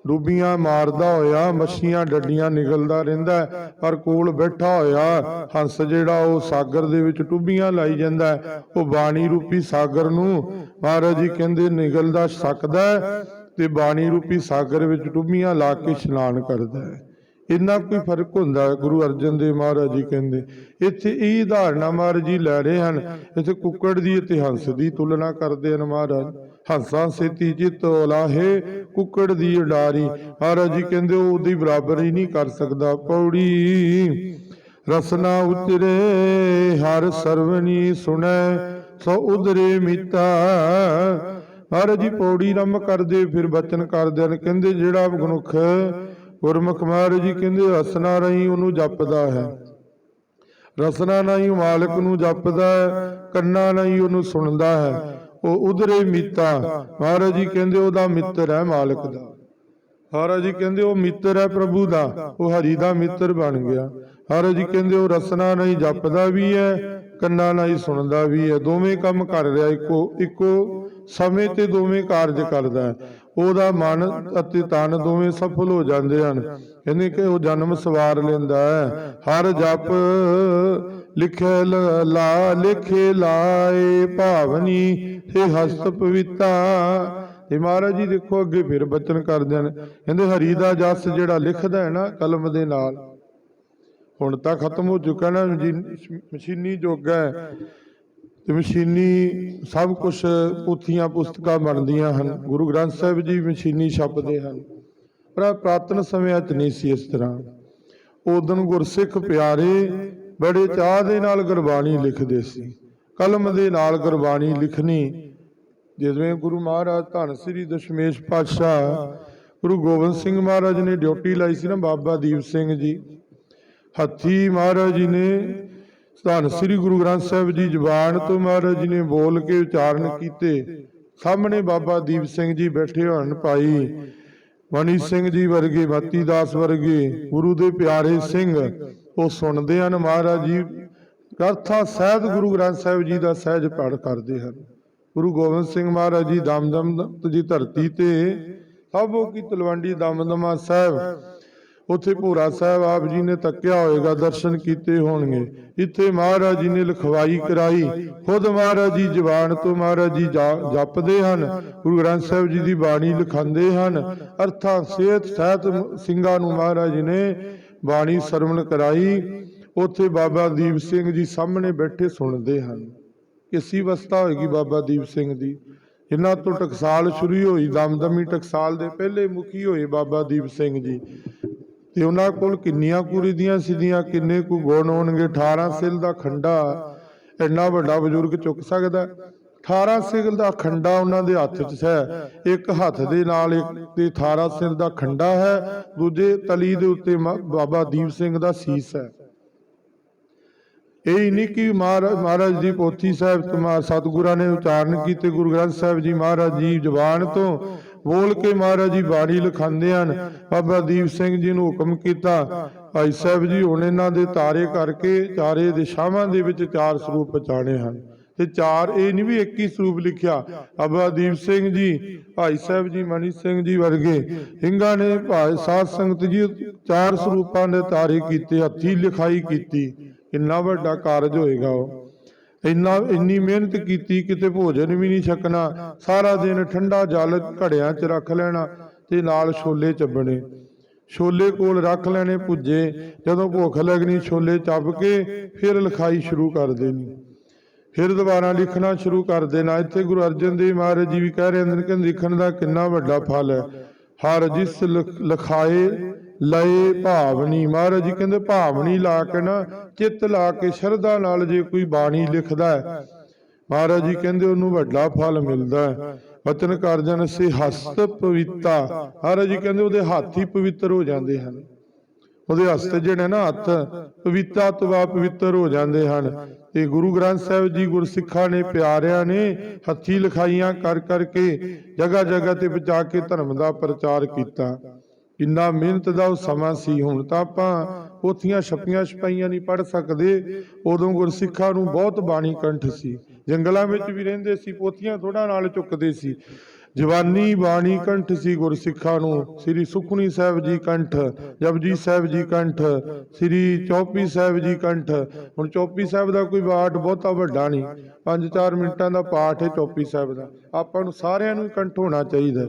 ਡੁੱਬੀਆਂ ਮਾਰਦਾ ਹੋਇਆ, ਮੱਛੀਆਂ ਡੱਡੀਆਂ ਨਿਕਲਦਾ ਰਹਿੰਦਾ, ਪਰ ਕੋਲ ਬੈਠਾ ਹੋਇਆ ਹੰਸ ਜਿਹੜਾ ਉਹ ਸਾਗਰ ਦੇ ਵਿੱਚ ਟੁੱਬੀਆਂ ਲਾਈ ਜਾਂਦਾ ਹੈ। ਉਹ ਬਾਣੀ ਰੂਪੀ ਸਾਗਰ ਨੂੰ ਮਹਾਰਾਜ ਜੀ ਕਹਿੰਦੇ ਨਿਗਲਦਾ ਸਕਦਾ ਹੈ ਤੇ ਬਾਣੀ ਰੂਪੀ ਸਾਗਰ ਵਿੱਚ ਟੁੱਬੀਆਂ ਲਾ ਕੇ ਇਸ਼ਨਾਨ ਕਰਦਾ ਹੈ। ਇੰਨਾ ਕੋਈ ਫ਼ਰਕ ਹੁੰਦਾ ਗੁਰੂ ਅਰਜਨ ਦੇਵ ਮਹਾਰਾਜ ਜੀ ਕਹਿੰਦੇ। ਇੱਥੇ ਇਹ ਧਾਰਨਾ ਮਹਾਰਾਜ ਜੀ ਲੈ ਰਹੇ ਹਨ। ਇੱਥੇ ਕੁੱਕੜ ਦੀ ਅਤੇ ਹੰਸ ਦੀ ਤੁਲਨਾ ਕਰਦੇ ਹਨ ਮਹਾਰਾਜ। ਹੰਸਾਂ ਸੇਤੀ ਜਿਤ ਲਾਹੇ ਕੁੱਕੜ ਦੀ ਉਡਾਰੀ ਜੀ ਕਹਿੰਦੇ ਉਹ ਉਹਦੀ ਬਰਾਬਰੀ ਨਹੀਂ ਕਰ ਸਕਦਾ ਪੌੜੀ। ਰਸਨਾ ਉਤਰੇ ਹਰ ਸਰਵਨੀ ਸੁਣੈ, ਸੋ ਉਦਰੇ ਮੀਤਾ। ਮਹਾਰਾਜ ਜੀ ਪੌੜੀ ਰਮ ਕਰਦੇ, ਫਿਰ ਬਚਨ ਕਰਦੇ ਹਨ। ਕਹਿੰਦੇ, ਜਿਹੜਾ ਮਨੁੱਖ ਗੁਰਮੁਖ, ਮਹਾਰਾਜ ਜੀ ਕਹਿੰਦੇ, ਰਸਨਾ ਰਹੀ ਉਹਨੂੰ ਜਪਦਾ ਹੈ। ਰਸਨਾ ਨਹੀਂ ਮਾਲਕ ਨੂੰ ਜਪਦਾ ਹੈ, ਕੰਨਾਂ ਨਹੀਂ ਉਹਨੂੰ ਸੁਣਦਾ ਹੈ। ਉਹ ਉਧਰੇ ਮੀਤਾ। ਮਹਾਰਾਜ ਜੀ ਕਹਿੰਦੇ ਉਹਦਾ ਮਿੱਤਰ ਹੈ ਮਾਲਕ ਦਾ। ਮਹਾਰਾਜ ਜੀ ਕਹਿੰਦੇ ਉਹ ਮਿੱਤਰ ਹੈ ਪ੍ਰਭੂ ਦਾ। ਉਹ ਹਰੀ ਦਾ ਮਿੱਤਰ ਬਣ ਗਿਆ। ਮਹਾਰਾਜ ਜੀ ਕਹਿੰਦੇ ਉਹ ਰਸਨਾ ਨਹੀਂ ਜਪਦਾ ਵੀ ਹੈ ਕੰਨਾਂ ਨਹੀਂ ਸੁਣਦਾ ਵੀ ਹੈ। ਦੋਵੇਂ ਕੰਮ ਕਰ ਰਿਹਾ ਇੱਕੋ ਇੱਕੋ ਸਮੇਂ ਤੇ ਦੋਵੇਂ ਕਾਰਜ ਕਰਦਾ ਹੈ। ਉਹਦਾ ਮਨ ਅਤੇ ਤਨ ਦੋਵੇਂ ਸਫਲ ਹੋ ਜਾਂਦੇ ਹਨ। ਕਹਿੰਦੇ ਕਿ ਉਹ ਜਨਮ ਸਵਾਰ ਲੈਂਦਾ ਹੈ। ਹਰ ਜਪ ਲਿਖੇ ਲਾ ਲਿਖੇ ਲਾਏ ਭਾਵਨੀ ਤੇ ਹਸਤ ਪਵਿੱਤਾ। ਤੇ ਮਹਾਰਾਜ ਜੀ ਦੇਖੋ, ਅੱਗੇ ਫਿਰ ਬਚਨ ਕਰਦੇ ਹਨ। ਕਹਿੰਦੇ, ਹਰੀ ਦਾ ਜਸ ਜਿਹੜਾ ਲਿਖਦਾ ਹੈ ਨਾ ਕਲਮ ਦੇ ਨਾਲ, ਹੁਣ ਤਾਂ ਖਤਮ ਹੋ ਚੁੱਕਾ ਨਾ ਮਸ਼ੀਨੀ ਯੁੱਗ ਹੈ। ਤੇ ਮਸ਼ੀਨੀ ਸਭ ਕੁਝ ਪੁੱਥੀਆਂ, ਪੁਸਤਕਾਂ ਬਣਦੀਆਂ ਹਨ। ਗੁਰੂ ਗ੍ਰੰਥ ਸਾਹਿਬ ਜੀ ਮਸ਼ੀਨੀ ਛਪਦੇ ਹਨ। ਪਰ ਪ੍ਰਾਤਨ ਸਮਿਆਂ 'ਚ ਨਹੀਂ ਸੀ ਇਸ ਤਰ੍ਹਾਂ। ਉਦੋਂ ਗੁਰਸਿੱਖ ਪਿਆਰੇ ਬੜੇ ਚਾਹ ਦੇ ਨਾਲ ਗੁਰਬਾਣੀ ਲਿਖਦੇ ਸੀ। ਕਲਮ ਦੇ ਨਾਲ ਗੁਰਬਾਣੀ ਲਿਖਣੀ, ਜਿਵੇਂ ਗੁਰੂ ਮਹਾਰਾਜ ਧੰਨ ਸ੍ਰੀ ਦਸ਼ਮੇਸ਼ ਪਾਤਸ਼ਾਹ, ਗੁਰੂ ਗੋਬਿੰਦ ਸਿੰਘ ਮਹਾਰਾਜ ਨੇ ਡਿਊਟੀ ਲਾਈ ਸੀ ਨਾ ਬਾਬਾ ਦੀਪ ਸਿੰਘ ਜੀ। ਹੱਥੀ ਮਹਾਰਾਜ ਜੀ ਨੇ ਧੰਨ ਸ੍ਰੀ ਗੁਰੂ ਗ੍ਰੰਥ ਸਾਹਿਬ ਜੀ ਜ਼ੁਬਾਨ ਤੋਂ ਮਹਾਰਾਜ ਜੀ ਨੇ ਬੋਲ ਕੇ ਉਚਾਰਨ ਕੀਤੇ। ਸਾਹਮਣੇ ਬਾਬਾ ਦੀਪ ਸਿੰਘ ਜੀ ਬੈਠੇ ਹੋਣ ਭਾਈ ਮਨੀ ਸਿੰਘ ਜੀ ਵਰਗੇ ਮਤੀ ਦਾਸ ਵਰਗੇ, ਗੁਰੂ ਦੇ ਪਿਆਰੇ ਸਿੰਘ, ਉਹ ਸੁਣਦੇ ਹਨ ਮਹਾਰਾਜ ਜੀ। ਕਰਥਾ ਸਹਿਤ ਗੁਰੂ ਗ੍ਰੰਥ ਸਾਹਿਬ ਜੀ ਦਾ ਸਹਿਜ ਪਾਠ ਕਰਦੇ ਹਨ। ਗੁਰੂ ਗੋਬਿੰਦ ਸਿੰਘ ਮਹਾਰਾਜ ਜੀ ਦਮਦਮ ਦੀ ਧਰਤੀ ਤੇ, ਸਭੋ ਕੀ ਤਲਵੰਡੀ ਦਮਦਮਾ ਸਾਹਿਬ ਉੱਥੇ ਭੂਰਾ ਸਾਹਿਬ ਆਪ ਜੀ ਨੇ ਤੱਕਿਆ ਹੋਏਗਾ, ਦਰਸ਼ਨ ਕੀਤੇ ਹੋਣਗੇ। ਇੱਥੇ ਮਹਾਰਾਜ ਜੀ ਨੇ ਲਿਖਵਾਈ ਕਰਾਈ। ਖੁਦ ਮਹਾਰਾਜ ਜੀ ਜ਼ਬਾਨ ਤੋਂ ਮਹਾਰਾਜ ਜੀ ਜਪਦੇ ਹਨ। ਗੁਰੂ ਗ੍ਰੰਥ ਸਾਹਿਬ ਜੀ ਦੀ ਬਾਣੀ ਲਿਖਾਉਂਦੇ ਹਨ। ਅਰਥਾਂ ਸਿਹਤ ਸਹਿਤ ਸਿੰਘਾਂ ਨੂੰ ਮਹਾਰਾਜ ਜੀ ਨੇ ਬਾਣੀ ਸਰਵਣ ਕਰਾਈ। ਉੱਥੇ ਬਾਬਾ ਦੀਪ ਸਿੰਘ ਜੀ ਸਾਹਮਣੇ ਬੈਠੇ ਸੁਣਦੇ ਹਨ। ਕਿਸੀ ਅਵਸਥਾ ਹੋਏਗੀ ਬਾਬਾ ਦੀਪ ਸਿੰਘ ਦੀ। ਜਿਨ੍ਹਾਂ ਤੋਂ ਟਕਸਾਲ ਸ਼ੁਰੂ ਹੋਈ, ਦਮਦਮੀ ਟਕਸਾਲ ਦੇ ਪਹਿਲੇ ਮੁਖੀ ਹੋਏ ਬਾਬਾ ਦੀਪ ਸਿੰਘ ਜੀ। ਤੇ ਉਹਨਾਂ ਕੋਲ ਕਿੰਨੀਆਂ ਕੁਰੀ ਦੀਆਂ ਸਿੱਧੀਆਂ, ਕਿੰਨੇ ਕੁ ਗੁਣ ਹੋਣਗੇ? 18 ਸਿਲ ਦਾ ਖੰਡਾ ਇੰਨਾ ਵੱਡਾ ਬਜ਼ੁਰਗ ਚੁੱਕ ਸਕਦਾ ਹੈ? 18 ਸਿਲ ਦਾ ਖੰਡਾ ਉਹਨਾਂ ਦੇ ਹੱਥ 'ਚ ਹੈ। ਇੱਕ ਹੱਥ ਦੇ ਨਾਲ ਇੱਕ ਤੇ 18 ਸਿਲ ਦਾ ਖੰਡਾ ਹੈ। ਦੂਜੇ ਤਲੀ ਦੇ ਉੱਤੇ ਬਾਬਾ ਦੀਪ ਸਿੰਘ ਦਾ ਸੀਸ ਹੈ। ਇਹ ਹੀ ਨਹੀਂ ਕਿ ਮਹਾਰਾ- ਮਹਾਰਾਜ ਦੀ ਪੋਥੀ ਸਾਹਿਬ, ਤੁਮਾ, ਸਤਿਗੁਰਾਂ ਨੇ ਉਚਾਰਨ ਕੀਤੇ। ਗੁਰੂ ਗ੍ਰੰਥ ਸਾਹਿਬ ਜੀ ਮਹਾਰਾਜ ਜੀ ਜ਼ੁਬਾਨ ਤੋਂ ਬੋਲ ਕੇ ਮਹਾਰਾਜ ਜੀ ਬਾਣੀ ਲਿਖਾਉਂਦੇ ਹਨ। ਬਾਬਾ ਦੀਪ ਸਿੰਘ ਜੀ ਨੂੰ ਹੁਕਮ ਕੀਤਾ, ਭਾਈ ਸਾਹਿਬ ਜੀ, ਹੁਣ ਇਹਨਾਂ ਦੇ ਤਾਰੇ ਕਰਕੇ ਚਾਰੇ ਦਿਸ਼ਾਵਾਂ ਦੇ ਵਿੱਚ ਚਾਰ ਸਰੂਪ ਪਛਾਣੇ ਹਨ। ਤੇ ਚਾਰ ਇਹ ਨਹੀਂ ਵੀ ਇੱਕ ਹੀ ਸਰੂਪ ਲਿਖਿਆ, ਬਾਬਾ ਦੀਪ ਸਿੰਘ ਜੀ, ਭਾਈ ਸਾਹਿਬ ਜੀ, ਮਨੀ ਸਿੰਘ ਜੀ ਵਰਗੇ। ਸਿੰਘਾਂ ਨੇ ਭਾਈ ਸਾਧ ਸੰਗਤ ਜੀ ਚਾਰ ਸਰੂਪਾਂ ਦੇ ਤਾਰੇ ਕੀਤੇ, ਹੱਥੀ ਲਿਖਾਈ ਕੀਤੀ। ਕਿੰਨਾ ਵੱਡਾ ਕਾਰਜ ਹੋਏਗਾ ਉਹ। ਇੰਨਾ, ਇੰਨੀ ਮਿਹਨਤ ਕੀਤੀ, ਕਿਤੇ ਭੋਜਨ ਵੀ ਨਹੀਂ ਛਕਣਾ, ਸਾਰਾ ਦਿਨ ਠੰਡਾ ਜਲ ਘੜਿਆਂ 'ਚ ਰੱਖ ਲੈਣਾ ਤੇ ਨਾਲ ਛੋਲੇ ਚੱਬਣੇ। ਛੋਲੇ ਕੋਲ ਰੱਖ ਲੈਣੇ ਭੁੱਜੇ, ਜਦੋਂ ਭੁੱਖ ਲੱਗਣੀ ਛੋਲੇ ਚੱਬ ਕੇ ਫਿਰ ਲਿਖਾਈ ਸ਼ੁਰੂ ਕਰ ਦੇਣੀ। ਫਿਰ ਦੁਬਾਰਾ ਲਿਖਣਾ ਸ਼ੁਰੂ ਕਰ ਦੇਣਾ। ਇੱਥੇ ਗੁਰੂ ਅਰਜਨ ਦੇਵ ਮਹਾਰਾਜ ਜੀ ਵੀ ਕਹਿ ਰਹੇ ਹਨ ਕਿ ਲਿਖਣ ਦਾ ਕਿੰਨਾ ਵੱਡਾ ਫਲ ਹੈ। ਹਰ ਜਿਸ ਲਿਖ- ਲਿਖਾਏ ਲਏ ਭਾਵਨੀ ਮਹਾਰਾਜ ਜੀ, ਕਹਿੰਦੇ ਭਾਵਨੀ ਲਾ ਕੇ ਨਾ ਚਿੱਤ ਲਾ ਕੇ ਸ਼ਰਧਾ ਨਾਲ ਜੇ ਕੋਈ ਬਾਣੀ ਲਿਖਦਾ ਹੈ, ਮਹਾਰਾਜ ਜੀ ਕਹਿੰਦੇ ਉਹਨੂੰ ਵੱਡਾ ਫਲ ਮਿਲਦਾ ਹੈ। ਵਚਨ ਕਾਰਜਨ ਸੇ ਹਸਤ ਪਵਿੱਤਾ। ਮਹਾਰਾਜ ਜੀ ਕਹਿੰਦੇ ਉਹਦੇ ਹੱਥ ਹੀ ਪਵਿੱਤਰ ਹੋ ਜਾਂਦੇ ਹਨ। ਉਹਦੇ ਹਸਤ ਜਿਹੜੇ ਨਾ ਹੱਥ, ਪਵਿੱਤਾ ਤਵਾ ਪਵਿੱਤਰ ਹੋ ਜਾਂਦੇ ਹਨ। ਤੇ ਗੁਰੂ ਗ੍ਰੰਥ ਸਾਹਿਬ ਜੀ ਗੁਰਸਿੱਖਾਂ ਨੇ ਪਿਆਰਿਆਂ ਨੇ ਹੱਥੀ ਲਿਖਾਈਆਂ ਕਰ ਕਰਕੇ ਜਗ੍ਹਾ ਜਗ੍ਹਾ ਤੇ ਪਹੁੰਚਾ ਕੇ ਧਰਮ ਦਾ ਪ੍ਰਚਾਰ ਕੀਤਾ। ਕਿੰਨਾ ਮਿਹਨਤ ਦਾ ਉਹ ਸਮਾਂ ਸੀ, ਹੁਣ ਤਾਂ ਆਪਾਂ ਪੋਥੀਆਂ ਛਪੀਆਂ ਛਪਾਈਆਂ ਨਹੀਂ ਪੜ ਸਕਦੇ। ਉਦੋਂ ਗੁਰਸਿੱਖਾਂ ਨੂੰ ਬਹੁਤ ਬਾਣੀ ਕੰਠ ਸੀ। ਜੰਗਲਾਂ ਵਿੱਚ ਵੀ ਰਹਿੰਦੇ ਸੀ, ਪੋਥੀਆਂ ਥੋੜਾ ਨਾਲ ਚੁੱਕਦੇ ਸੀ। ਜਵਾਨੀ ਬਾਣੀ ਕੰਠ ਸੀ ਗੁਰਸਿੱਖਾਂ ਨੂੰ। ਸ੍ਰੀ ਸੁਖਨੀ ਸਾਹਿਬ ਜੀ ਕੰਠ, ਜਪਜੀ ਸਾਹਿਬ ਜੀ ਕੰਠ, ਸ੍ਰੀ ਚੌਪੀ ਸਾਹਿਬ ਜੀ ਕੰਠ। ਹੁਣ ਚੌਪੀ ਸਾਹਿਬ ਦਾ ਕੋਈ ਪਾਠ ਬਹੁਤਾ ਵੱਡਾ ਨਹੀਂ। 5-4 ਮਿੰਟਾਂ ਦਾ ਪਾਠ ਹੈ ਚੌਪੀ ਸਾਹਿਬ ਦਾ। ਆਪਾਂ ਨੂੰ ਸਾਰਿਆਂ ਨੂੰ ਕੰਠ ਹੋਣਾ ਚਾਹੀਦਾ।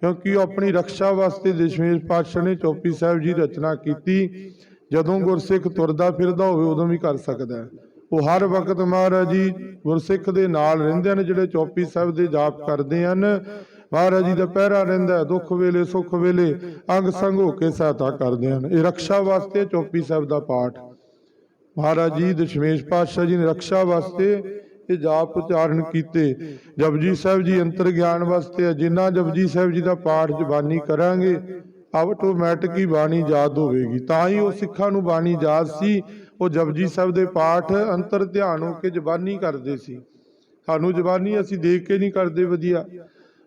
ਕਿਉਂਕਿ ਉਹ ਆਪਣੀ ਰੱਖਿਆ ਵਾਸਤੇ ਦਸ਼ਮੇਸ਼ ਪਾਤਸ਼ਾਹ ਨੇ ਚੌਪੀ ਸਾਹਿਬ ਜੀ ਰਚਨਾ ਕੀਤੀ। ਜਦੋਂ ਗੁਰਸਿੱਖ ਤੁਰਦਾ ਫਿਰਦਾ ਹੋਵੇ, ਉਦੋਂ ਵੀ ਕਰ ਸਕਦਾ ਹੈ। ਉਹ ਹਰ ਵਕਤ ਮਹਾਰਾਜ ਜੀ ਗੁਰਸਿੱਖ ਦੇ ਨਾਲ ਰਹਿੰਦੇ ਹਨ, ਜਿਹੜੇ ਚੌਪੀ ਸਾਹਿਬ ਦੇ ਜਾਪ ਕਰਦੇ ਹਨ। ਮਹਾਰਾਜ ਜੀ ਦਾ ਪਹਿਰਾ ਰਹਿੰਦਾ ਦੁੱਖ ਵੇਲੇ, ਸੁੱਖ ਵੇਲੇ, ਅੰਗ ਸੰਗ ਹੋ ਕੇ ਸਹਾਇਤਾ ਕਰਦੇ ਹਨ। ਇਹ ਰੱਖਿਆ ਵਾਸਤੇ ਚੌਪੀ ਸਾਹਿਬ ਦਾ ਪਾਠ। ਮਹਾਰਾਜ ਜੀ, ਦਸ਼ਮੇਸ਼ ਪਾਤਸ਼ਾਹ ਜੀ ਨੇ ਰੱਖਿਆ ਵਾਸਤੇ ਇਹ ਜਾਪ ਉਚਾਰਨ ਕੀਤੇ। ਜਪਜੀ ਸਾਹਿਬ ਜੀ ਅੰਤਰ ਗਿਆਨ ਵਾਸਤੇ ਜਿੰਨਾ ਜਪਜੀ ਸਾਹਿਬ ਜੀ ਦਾ ਪਾਠ ਜ਼ਬਾਨੀ ਕਰਾਂਗੇ ਆਟੋਮੈਟਿਕ ਹੀ ਬਾਣੀ ਯਾਦ ਹੋਵੇਗੀ। ਤਾਂ ਹੀ ਉਹ ਸਿੱਖਾਂ ਨੂੰ ਬਾਣੀ ਯਾਦ ਸੀ। ਉਹ ਜਪਜੀ ਸਾਹਿਬ ਦੇ ਪਾਠ ਅੰਤਰ ਧਿਆਨ ਹੋ ਕੇ ਜ਼ਬਾਨੀ ਕਰਦੇ ਸੀ। ਸਾਨੂੰ ਜ਼ਬਾਨੀ ਅਸੀਂ ਦੇਖ ਕੇ ਨਹੀਂ ਕਰਦੇ ਵਧੀਆ।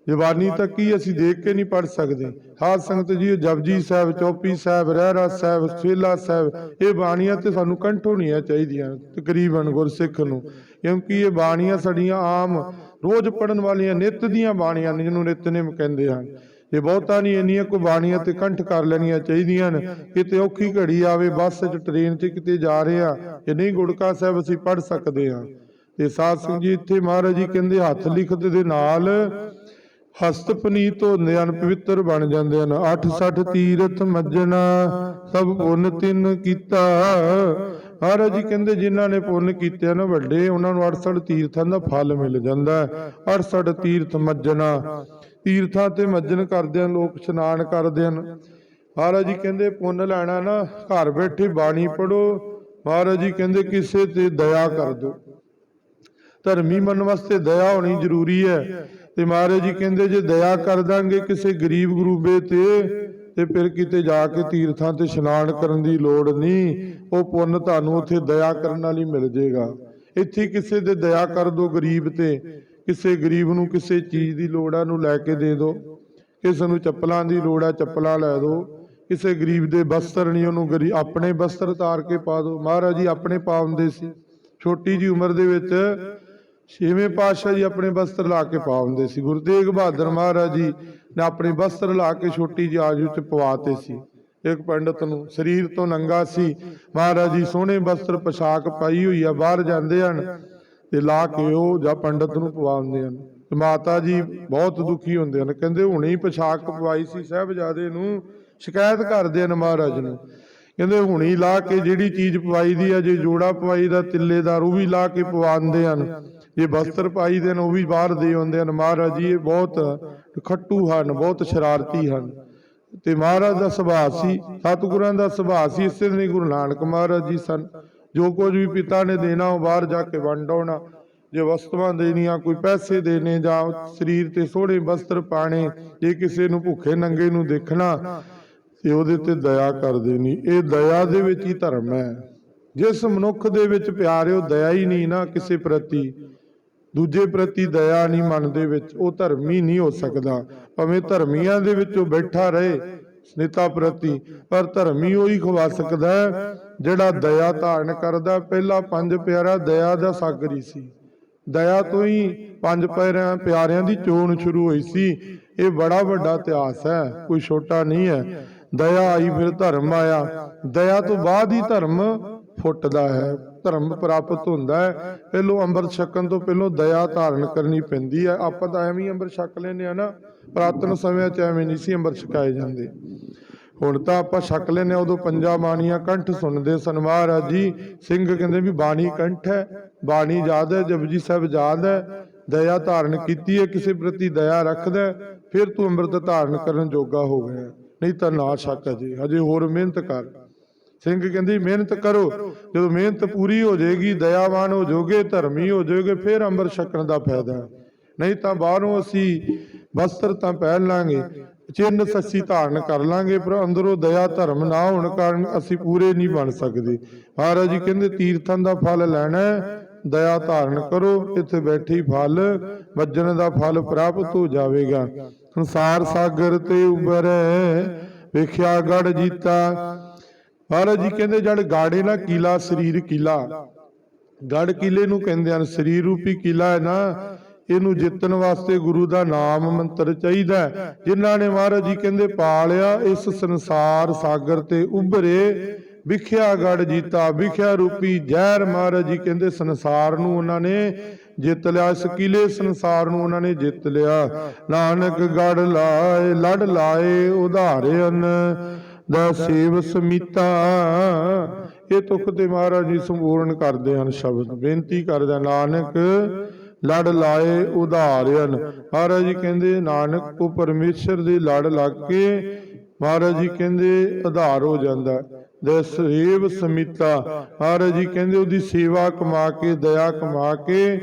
ਜ਼ਬਾਨੀ ਤਾਂ ਕੀ ਅਸੀਂ ਦੇਖ ਕੇ ਨਹੀਂ ਪੜ ਸਕਦੇ। ਸਾਧ ਸੰਗਤ ਜੀ, ਜਪਜੀ ਸਾਹਿਬ, ਚੌਪੀ ਸਾਹਿਬ, ਰਹਿਰਾ ਸਾਹਿਬ, ਸਵੇਲਾ ਸਾਹਿਬ, ਇਹ ਬਾਣੀਆਂ ਤੇ ਸਾਨੂੰ ਕੰਠ ਹੋਣੀਆਂ ਚਾਹੀਦੀਆਂ, ਤਕਰੀਬਨ ਗੁਰਸਿੱਖ ਨੂੰ। ਕਿਉਂਕਿ ਇਹ ਬਾਣੀਆਂ ਸਾਡੀਆਂ ਆਮ ਰੋਜ਼ ਪੜਨ ਵਾਲੀਆਂ ਨਿੱਤ ਦੀਆਂ ਬਾਣੀਆਂ ਨੇ, ਜਿਹਨੂੰ ਨਿਤਨੇਮ ਕਹਿੰਦੇ ਹਨ। ਇਹ ਬਹੁਤਾ ਨਹੀਂ, ਇੰਨੀਆਂ ਕੋ ਬਾਣੀਆਂ ਤੇ ਕੰਠ ਕਰ ਲੈਣੀਆਂ ਚਾਹੀਦੀਆਂ ਨੇ ਕਿਤੇ ਔਖੀ ਘੜੀ ਆਵੇ, ਬੱਸ 'ਚ ਟ੍ਰੇਨ 'ਚ ਕਿਤੇ ਜਾ ਰਹੇ ਆ ਇਹ ਨਹੀਂ ਗੁੜਕਾ ਸਾਹਿਬ ਅਸੀਂ ਪੜ ਸਕਦੇ ਹਾਂ। ਤੇ ਸਾਧ ਸਿੰਘ ਜੀ, ਇੱਥੇ ਮਹਾਰਾਜ ਜੀ ਕਹਿੰਦੇ, ਹੱਥ ਲਿਖਤ ਦੇ ਨਾਲ ਹਸਤ ਪਨੀਤ ਹੁੰਦੇ ਹਨ ਪਵਿੱਤਰ ਬਣ ਜਾਂਦੇ ਹਨ। 68 ਤੀਰਥ ਮੱਜਣਾ, ਸਭ ਪੁੰਨ ਤਿੰਨ ਕੀਤਾ। ਮਹਾਰਾਜ ਜੀ ਕਹਿੰਦੇ, ਜਿਨ੍ਹਾਂ ਨੇ ਪੁੰਨ ਕੀਤੇ ਹਨ, ਵੱਡੇ, ਉਹਨਾਂ ਨੂੰ 68 ਤੀਰਥਾਂ ਦਾ ਫਲ ਮਿਲ ਜਾਂਦਾ 68 ਤੀਰਥ ਮੱਜਣਾ। ਤੀਰਥਾਂ ਤੇ ਮੱਜਣ ਕਰਦੇ ਹਨ, ਲੋਕ ਇਸ਼ਨਾਨ ਕਰਦੇ ਹਨ। ਮਹਾਰਾਜ ਜੀ ਕਹਿੰਦੇ, ਪੁੰਨ ਲੈਣਾ ਨਾ, ਘਰ ਬੈਠੇ ਬਾਣੀ ਪੜੋ ਮਹਾਰਾਜ ਜੀ ਕਹਿੰਦੇ, ਕਿਸੇ ਤੇ ਦਇਆ ਕਰ ਦਿਓ। ਧਰਮੀ ਮਨ ਵਾਸਤੇ ਦਇਆ ਹੋਣੀ ਜ਼ਰੂਰੀ ਹੈ। ਤੇ ਮਹਾਰਾਜ ਜੀ ਕਹਿੰਦੇ ਜੇ ਦਇਆ ਕਰ ਦਾਂਗੇ ਕਿਸੇ ਗਰੀਬ ਗਰੂਬੇ ਤੇ ਤੇ ਫਿਰ ਕਿਤੇ ਜਾ ਕੇ ਤੀਰਥਾਂ ਤੇ ਇਸ਼ਨਾਨ ਕਰਨ ਦੀ ਲੋੜ ਨਹੀਂ। ਉਹ ਪੁੰਨ ਤੁਹਾਨੂੰ ਉੱਥੇ ਦਇਆ ਕਰਨ ਨਾਲ ਮਿਲ ਜਾਏਗਾ ਇੱਥੇ ਕਿਸੇ ਦੇ ਦਇਆ ਕਰ ਦੋ ਗਰੀਬ ਤੇ, ਕਿਸੇ ਗਰੀਬ ਨੂੰ ਕਿਸੇ ਚੀਜ਼ ਦੀ ਲੋੜ ਆ ਨੂੰ ਲੈ ਕੇ ਦੇ ਦੋ। ਕਿਸੇ ਨੂੰ ਚੱਪਲਾਂ ਦੀ ਲੋੜ ਆ, ਚੱਪਲਾਂ ਲੈ ਦੋ। ਕਿਸੇ ਗਰੀਬ ਦੇ ਬਸਤਰ ਨਹੀਂ, ਉਹਨੂੰ ਗਰੀ, ਆਪਣੇ ਬਸਤਰ ਤਾਰ ਕੇ ਪਾ ਦੋ। ਮਹਾਰਾਜ ਜੀ ਆਪਣੇ ਪਾਉਂਦੇ ਸੀ। ਛੋਟੀ ਜੀ ਉਮਰ ਦੇ ਵਿੱਚ ਛੇਵੇਂ ਪਾਤਸ਼ਾਹ ਜੀ ਆਪਣੇ ਵਸਤਰ ਲਾ ਕੇ ਪਾਉਂਦੇ ਸੀ। ਗੁਰੂ ਤੇਗ ਬਹਾਦਰ ਮਹਾਰਾਜ ਜੀ ਨੇ ਆਪਣੇ ਬਸਤਰ ਲਾ ਕੇ ਛੋਟੀ ਜੀ ਆਜ ਵਿੱਚ ਪਵਾਤੇ ਸੀ। ਇੱਕ ਪੰਡਤ ਨੂੰ ਸਰੀਰ ਤੋਂ ਨੰਗਾ ਸੀ। ਮਹਾਰਾਜ ਜੀ ਸੋਹਣੇ ਬਸਤਰ ਪੋਸ਼ਾਕ ਪਾਈ ਹੋਈ ਆ, ਬਾਹਰ ਜਾਂਦੇ ਹਨ ਤੇ ਲਾ ਕੇ ਉਹ ਜਾਂ ਪੰਡਤ ਨੂੰ ਪਵਾਉਂਦੇ ਹਨ। ਤੇ ਮਾਤਾ ਜੀ ਬਹੁਤ ਦੁਖੀ ਹੁੰਦੇ ਹਨ। ਕਹਿੰਦੇ ਹੁਣੇ ਹੀ ਪੋਸ਼ਾਕ ਪਵਾਈ ਸੀ ਸਾਹਿਬਜ਼ਾਦੇ ਨੂੰ, ਸ਼ਿਕਾਇਤ ਕਰਦੇ ਹਨ ਮਹਾਰਾਜ ਨੂੰ। ਕਹਿੰਦੇ ਹੁਣੀ ਲਾ ਕੇ ਜਿਹੜੀ ਚੀਜ਼ ਪਵਾਈ ਦੀ ਆ, ਜੇ ਜੋੜਾ ਪਵਾਈ ਦਾ ਤਿੱਲੇਦਾਰ ਉਹ ਵੀ ਲਾ ਕੇ ਪਵਾਉਂਦੇ ਹਨ। ਜੇ ਵਸਤਰ ਪਾਈ ਦੇ ਨੇ, ਉਹ ਵੀ ਬਾਹਰ ਦੇ ਆਉਂਦੇ ਹਨ। ਮਹਾਰਾਜ ਜੀ, ਇਹ ਬਹੁਤ ਖੱਟੂ ਹਨ, ਬਹੁਤ ਸ਼ਰਾਰਤੀ ਹਨ। ਤੇ ਮਹਾਰਾਜ ਦਾ ਸੁਭਾਅ ਸੀ, ਸਤਿਗੁਰਾਂ ਦਾ ਸੁਭਾਅ ਸੀ, ਇਸੇ ਦਿਨ ਗੁਰੂ ਨਾਨਕ ਮਹਾਰਾਜ ਜੀ ਸਨ। ਜੋ ਕੁਝ ਵੀ ਪਿਤਾ ਨੇ ਦੇਣਾ, ਉਹ ਬਾਹਰ ਜਾ ਕੇ ਵੰਡ ਆਉਣਾ। ਜੇ ਵਸਤੂਆਂ ਦੇਣੀਆਂ, ਕੋਈ ਪੈਸੇ ਦੇਣੇ ਜਾਂ ਸਰੀਰ ਤੇ ਸੋਹਣੇ ਵਸਤਰ ਪਾਣੇ ਜੇ ਕਿਸੇ ਨੂੰ ਭੁੱਖੇ ਨੰਗੇ ਨੂੰ ਦੇਖਣਾ, ਤੇ ਉਹਦੇ ਤੇ ਦਇਆ ਕਰ ਦੇਣੀ। ਇਹ ਦਇਆ ਦੇ ਵਿੱਚ ਹੀ ਧਰਮ ਹੈ। ਜਿਸ ਮਨੁੱਖ ਦੇ ਵਿੱਚ ਪਿਆਰ ਉਹ ਦਇਆ ਹੀ ਨਹੀਂ ਨਾ ਕਿਸੇ ਪ੍ਰਤੀ। ਦੂਜੇ ਪ੍ਰਤੀ ਦਇਆ ਨਹੀਂ ਮਨ ਦੇ ਵਿੱਚ, ਉਹ ਧਰਮੀ ਨਹੀਂ ਹੋ ਸਕਦਾ। ਭਾਵੇਂ ਧਰਮੀਆਂ ਦੇ ਵਿੱਚ ਉਹ ਬੈਠਾ ਰਹੇ ਸਨੇਤਾ ਪ੍ਰਤੀ, ਪਰ ਧਰਮੀ ਉਹ ਹੀ ਖਵਾ ਸਕਦਾ ਹੈ, ਜਿਹੜਾ ਦਇਆ ਧਾਰਨ ਕਰਦਾ। ਪਹਿਲਾ ਪੰਜ ਪਿਆਰਾ ਦਇਆ ਦਾ ਸਾਗਰੀ ਸੀ। ਦਇਆ ਤੋਂ ਹੀ ਪੰਜ ਪਿਆਰਿਆਂ ਪਿਆਰਿਆਂ ਦੀ ਚੋਣ ਸ਼ੁਰੂ ਹੋਈ ਸੀ। ਇਹ ਬੜਾ ਵੱਡਾ ਇਤਿਹਾਸ ਹੈ, ਕੋਈ ਛੋਟਾ ਨਹੀਂ ਹੈ। ਦਇਆ ਆਈ ਫਿਰ ਧਰਮ ਆਇਆ। ਦਇਆ ਤੋਂ ਬਾਅਦ ਹੀ ਧਰਮ ਫੁੱਟਦਾ ਹੈ। ਧਰਮ ਪ੍ਰਾਪਤ ਹੁੰਦਾ ਹੈ, ਪਹਿਲੋਂ ਅੰਮ੍ਰਿਤ ਛਕਣ ਤੋਂ ਪਹਿਲੋਂ ਦਇਆ ਧਾਰਨ ਕਰਨੀ ਪੈਂਦੀ ਹੈ। ਆਪਾਂ ਤਾਂ ਐਵੇਂ ਹੀ ਅੰਮ੍ਰਿਤ ਛਕ ਲੈਂਦੇ ਆ ਨਾ, ਪ੍ਰਾਤਨ ਸਮਿਆਂ 'ਚ ਐਵੇਂ ਨਹੀਂ ਸੀ ਅੰਮ੍ਰਿਤ ਛਕਾਏ ਜਾਂਦੇ। ਹੁਣ ਤਾਂ ਆਪਾਂ ਛਕ ਲੈਨੇ ਉਦੋਂ ਪੰਜਾ ਬਾਣੀਆਂ ਕੰਠ ਸੁਣਦੇ ਸਨ ਮਹਾਰਾਜ ਜੀ। ਸਿੰਘ ਕਹਿੰਦੇ ਵੀ ਬਾਣੀ ਕੰਠ ਹੈ, ਬਾਣੀ ਯਾਦ ਹੈ, ਜਪਜੀ ਸਾਹਿਬ ਯਾਦ ਹੈ। ਦਇਆ ਧਾਰਨ ਕੀਤੀ ਹੈ, ਕਿਸੇ ਪ੍ਰਤੀ ਦਇਆ ਰੱਖਦਾ ਫਿਰ ਤੂੰ ਅੰਮ੍ਰਿਤ ਧਾਰਨ ਕਰਨ ਜੋਗਾ ਹੋ ਗਿਆ। ਨਹੀਂ ਤਾਂ ਨਾ ਛਕ ਅਜੇ ਹਜੇ ਹੋਰ ਮਿਹਨਤ ਕਰ। ਸਿੰਘ ਕਹਿੰਦੀ, ਮਿਹਨਤ ਕਰੋ। ਜਦੋਂ ਮਿਹਨਤ ਪੂਰੀ ਹੋ ਜਾਏਗੀ, ਦਇਆਵਾਨ ਹੋ ਜਾਓਗੇ, ਧਰਮੀ ਹੋ ਜਾਓਗੇ, ਫਿਰ ਅੰਮ੍ਰਿਤ ਛਕਣ ਦਾ ਫਾਇਦਾ ਨਹੀਂ ਤਾਂ ਬਾਹਰੋਂ ਅਸੀਂ ਵਸਤਰ ਤਾਂ ਪਹਿਨ ਲਾਂਗੇ ਚਿੰਨ ਸੱਸੀ ਧਾਰਨ ਕਰ ਲਾਂਗੇ, ਪਰ ਅੰਦਰੋਂ ਦਇਆ, ਧਰਮ ਨਾ ਹੋਣ ਕਾਰਨ ਅਸੀਂ ਪੂਰੇ ਨਹੀਂ ਬਣ ਸਕਦੇ। ਮਹਾਰਾਜ ਜੀ ਕਹਿੰਦੇ, ਤੀਰਥਾਂ ਦਾ ਫਲ ਲੈਣਾ ਦਇਆ ਧਾਰਨ ਕਰੋ, ਇੱਥੇ ਬੈਠੀ ਫਲ ਵੱਜਣ ਦਾ ਫਲ ਪ੍ਰਾਪਤ ਹੋ ਜਾਵੇਗਾ। ਸੰਸਾਰ ਸਾਗਰ ਤੇ ਉਬਰੈ ਵੇਖਿਆ ਗੜ ਜੀਤਾ ਮਹਾਰਾਜ ਜੀ ਕਹਿੰਦੇ ਜਦ ਗਾੜੇ ਨਾ ਕੀਲਾ ਸਰੀਰ ਕੀਲਾ। ਗੜ ਕਿਲੇ ਨੂੰ ਕਹਿੰਦੇ ਹਨ ਸਰੀਰ ਰੂਪੀ ਕਿਲਾ ਹੈ ਨਾ। ਇਹਨੂੰ ਜਿੱਤਣ ਵਾਸਤੇ ਗੁਰੂ ਦਾ ਨਾਮ ਮੰਤਰ ਚਾਹੀਦਾ। ਜਿਨ੍ਹਾਂ ਨੇ ਮਹਾਰਾਜ ਜੀ ਕਹਿੰਦੇ ਪਾਲਿਆ ਇਸ ਸੰਸਾਰ ਸਾਗਰ ਤੇ ਉਭਰੇ। ਵਿਖਿਆ ਗੜ ਜੀਤਾ ਵਿਖਿਆ ਰੂਪੀ ਜ਼ਹਿਰ ਮਹਾਰਾਜ ਜੀ ਕਹਿੰਦੇ ਸੰਸਾਰ ਨੂੰ ਉਹਨਾਂ ਨੇ ਜਿੱਤ ਲਿਆ ਇਸ ਕਿਲੇ ਸੰਸਾਰ ਨੂੰ ਉਹਨਾਂ ਨੇ ਜਿੱਤ ਲਿਆ। ਨਾਨਕ ਗੜ ਲਾਏ ਲੜ ਲਾਏ ਉਧਾਰਿਅਨ ਦਾ ਸੇਵ ਸਮੀਤਾ। ਇਹ ਤੁਖ ਤੇ ਮਹਾਰਾਜ ਜੀ ਸੰਪੂਰਨ ਕਰਦੇ ਹਨ ਸ਼ਬਦ। ਬੇਨਤੀ ਕਰਦਾ ਨਾਨਕ, ਲੜ ਲਾਏ ਉਧਾਰਿਅਨ। ਮਹਾਰਾਜ ਜੀ ਕਹਿੰਦੇ, ਨਾਨਕ ਉਹ ਪਰਮੇਸ਼ਰ ਦੇ ਲੜ ਲੱਗ ਕੇ ਮਹਾਰਾਜ ਜੀ ਕਹਿੰਦੇ ਆਧਾਰ ਹੋ ਜਾਂਦਾ। ਦੇ ਸੇਵ ਸਮੀਤਾ। ਮਹਾਰਾਜ ਜੀ ਕਹਿੰਦੇ, ਉਹਦੀ ਸੇਵਾ ਕਮਾ ਕੇ, ਦਇਆ ਕਮਾ ਕੇ,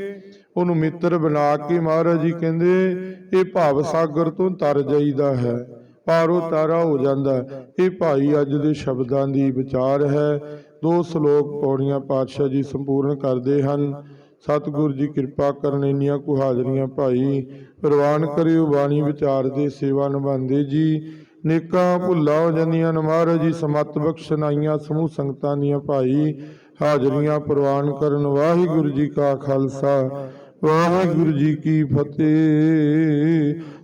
ਉਹਨੂੰ ਮਿੱਤਰ ਬਣਾ ਕੇ ਮਹਾਰਾਜ ਜੀ ਕਹਿੰਦੇ, ਇਹ ਭਾਵ ਸਾਗਰ ਤੋਂ ਤਰ ਜਾਈਦਾ ਹੈ। ਪਾਰੋ ਤਾਰਾ ਹੋ ਜਾਂਦਾ ਇਹ ਭਾਈ ਅੱਜ ਦੇ ਸ਼ਬਦਾਂ ਦੀ ਵਿਚਾਰ ਹੈ। ਦੋ ਸ਼ਲੋਕ ਪੌੜੀਆਂ ਪਾਤਸ਼ਾਹ ਜੀ ਸੰਪੂਰਨ ਕਰਦੇ ਹਨ। ਸਤਿਗੁਰ ਜੀ ਕਿਰਪਾ ਕਰਨ ਇੰਨੀਆਂ ਕੁ ਹਾਜ਼ਰੀਆਂ ਭਾਈ। ਪ੍ਰਵਾਨ ਕਰਿਓ ਬਾਣੀ ਵਿਚਾਰ ਦੇ ਸੇਵਾ ਨਿਭਾਉਂਦੇ ਜੀ। ਨੇਕਾਂ ਭੁੱਲਾ ਹੋ ਜਾਂਦੀਆਂ ਨੇ ਮਹਾਰਾਜ ਜੀ, ਸਮਤ ਬਖਸ਼ਨਾਈਆਂ ਸਮੂਹ ਸੰਗਤਾਂ ਦੀਆਂ ਭਾਈ। ਹਾਜ਼ਰੀਆਂ ਪ੍ਰਵਾਨ ਕਰਨ ਵਾਹਿਗੁਰੂ ਜੀ ਕਾ ਖਾਲਸਾ। ਵਾਹਿਗੁਰੂ ਜੀ ਕੀ ਫਤਿਹ।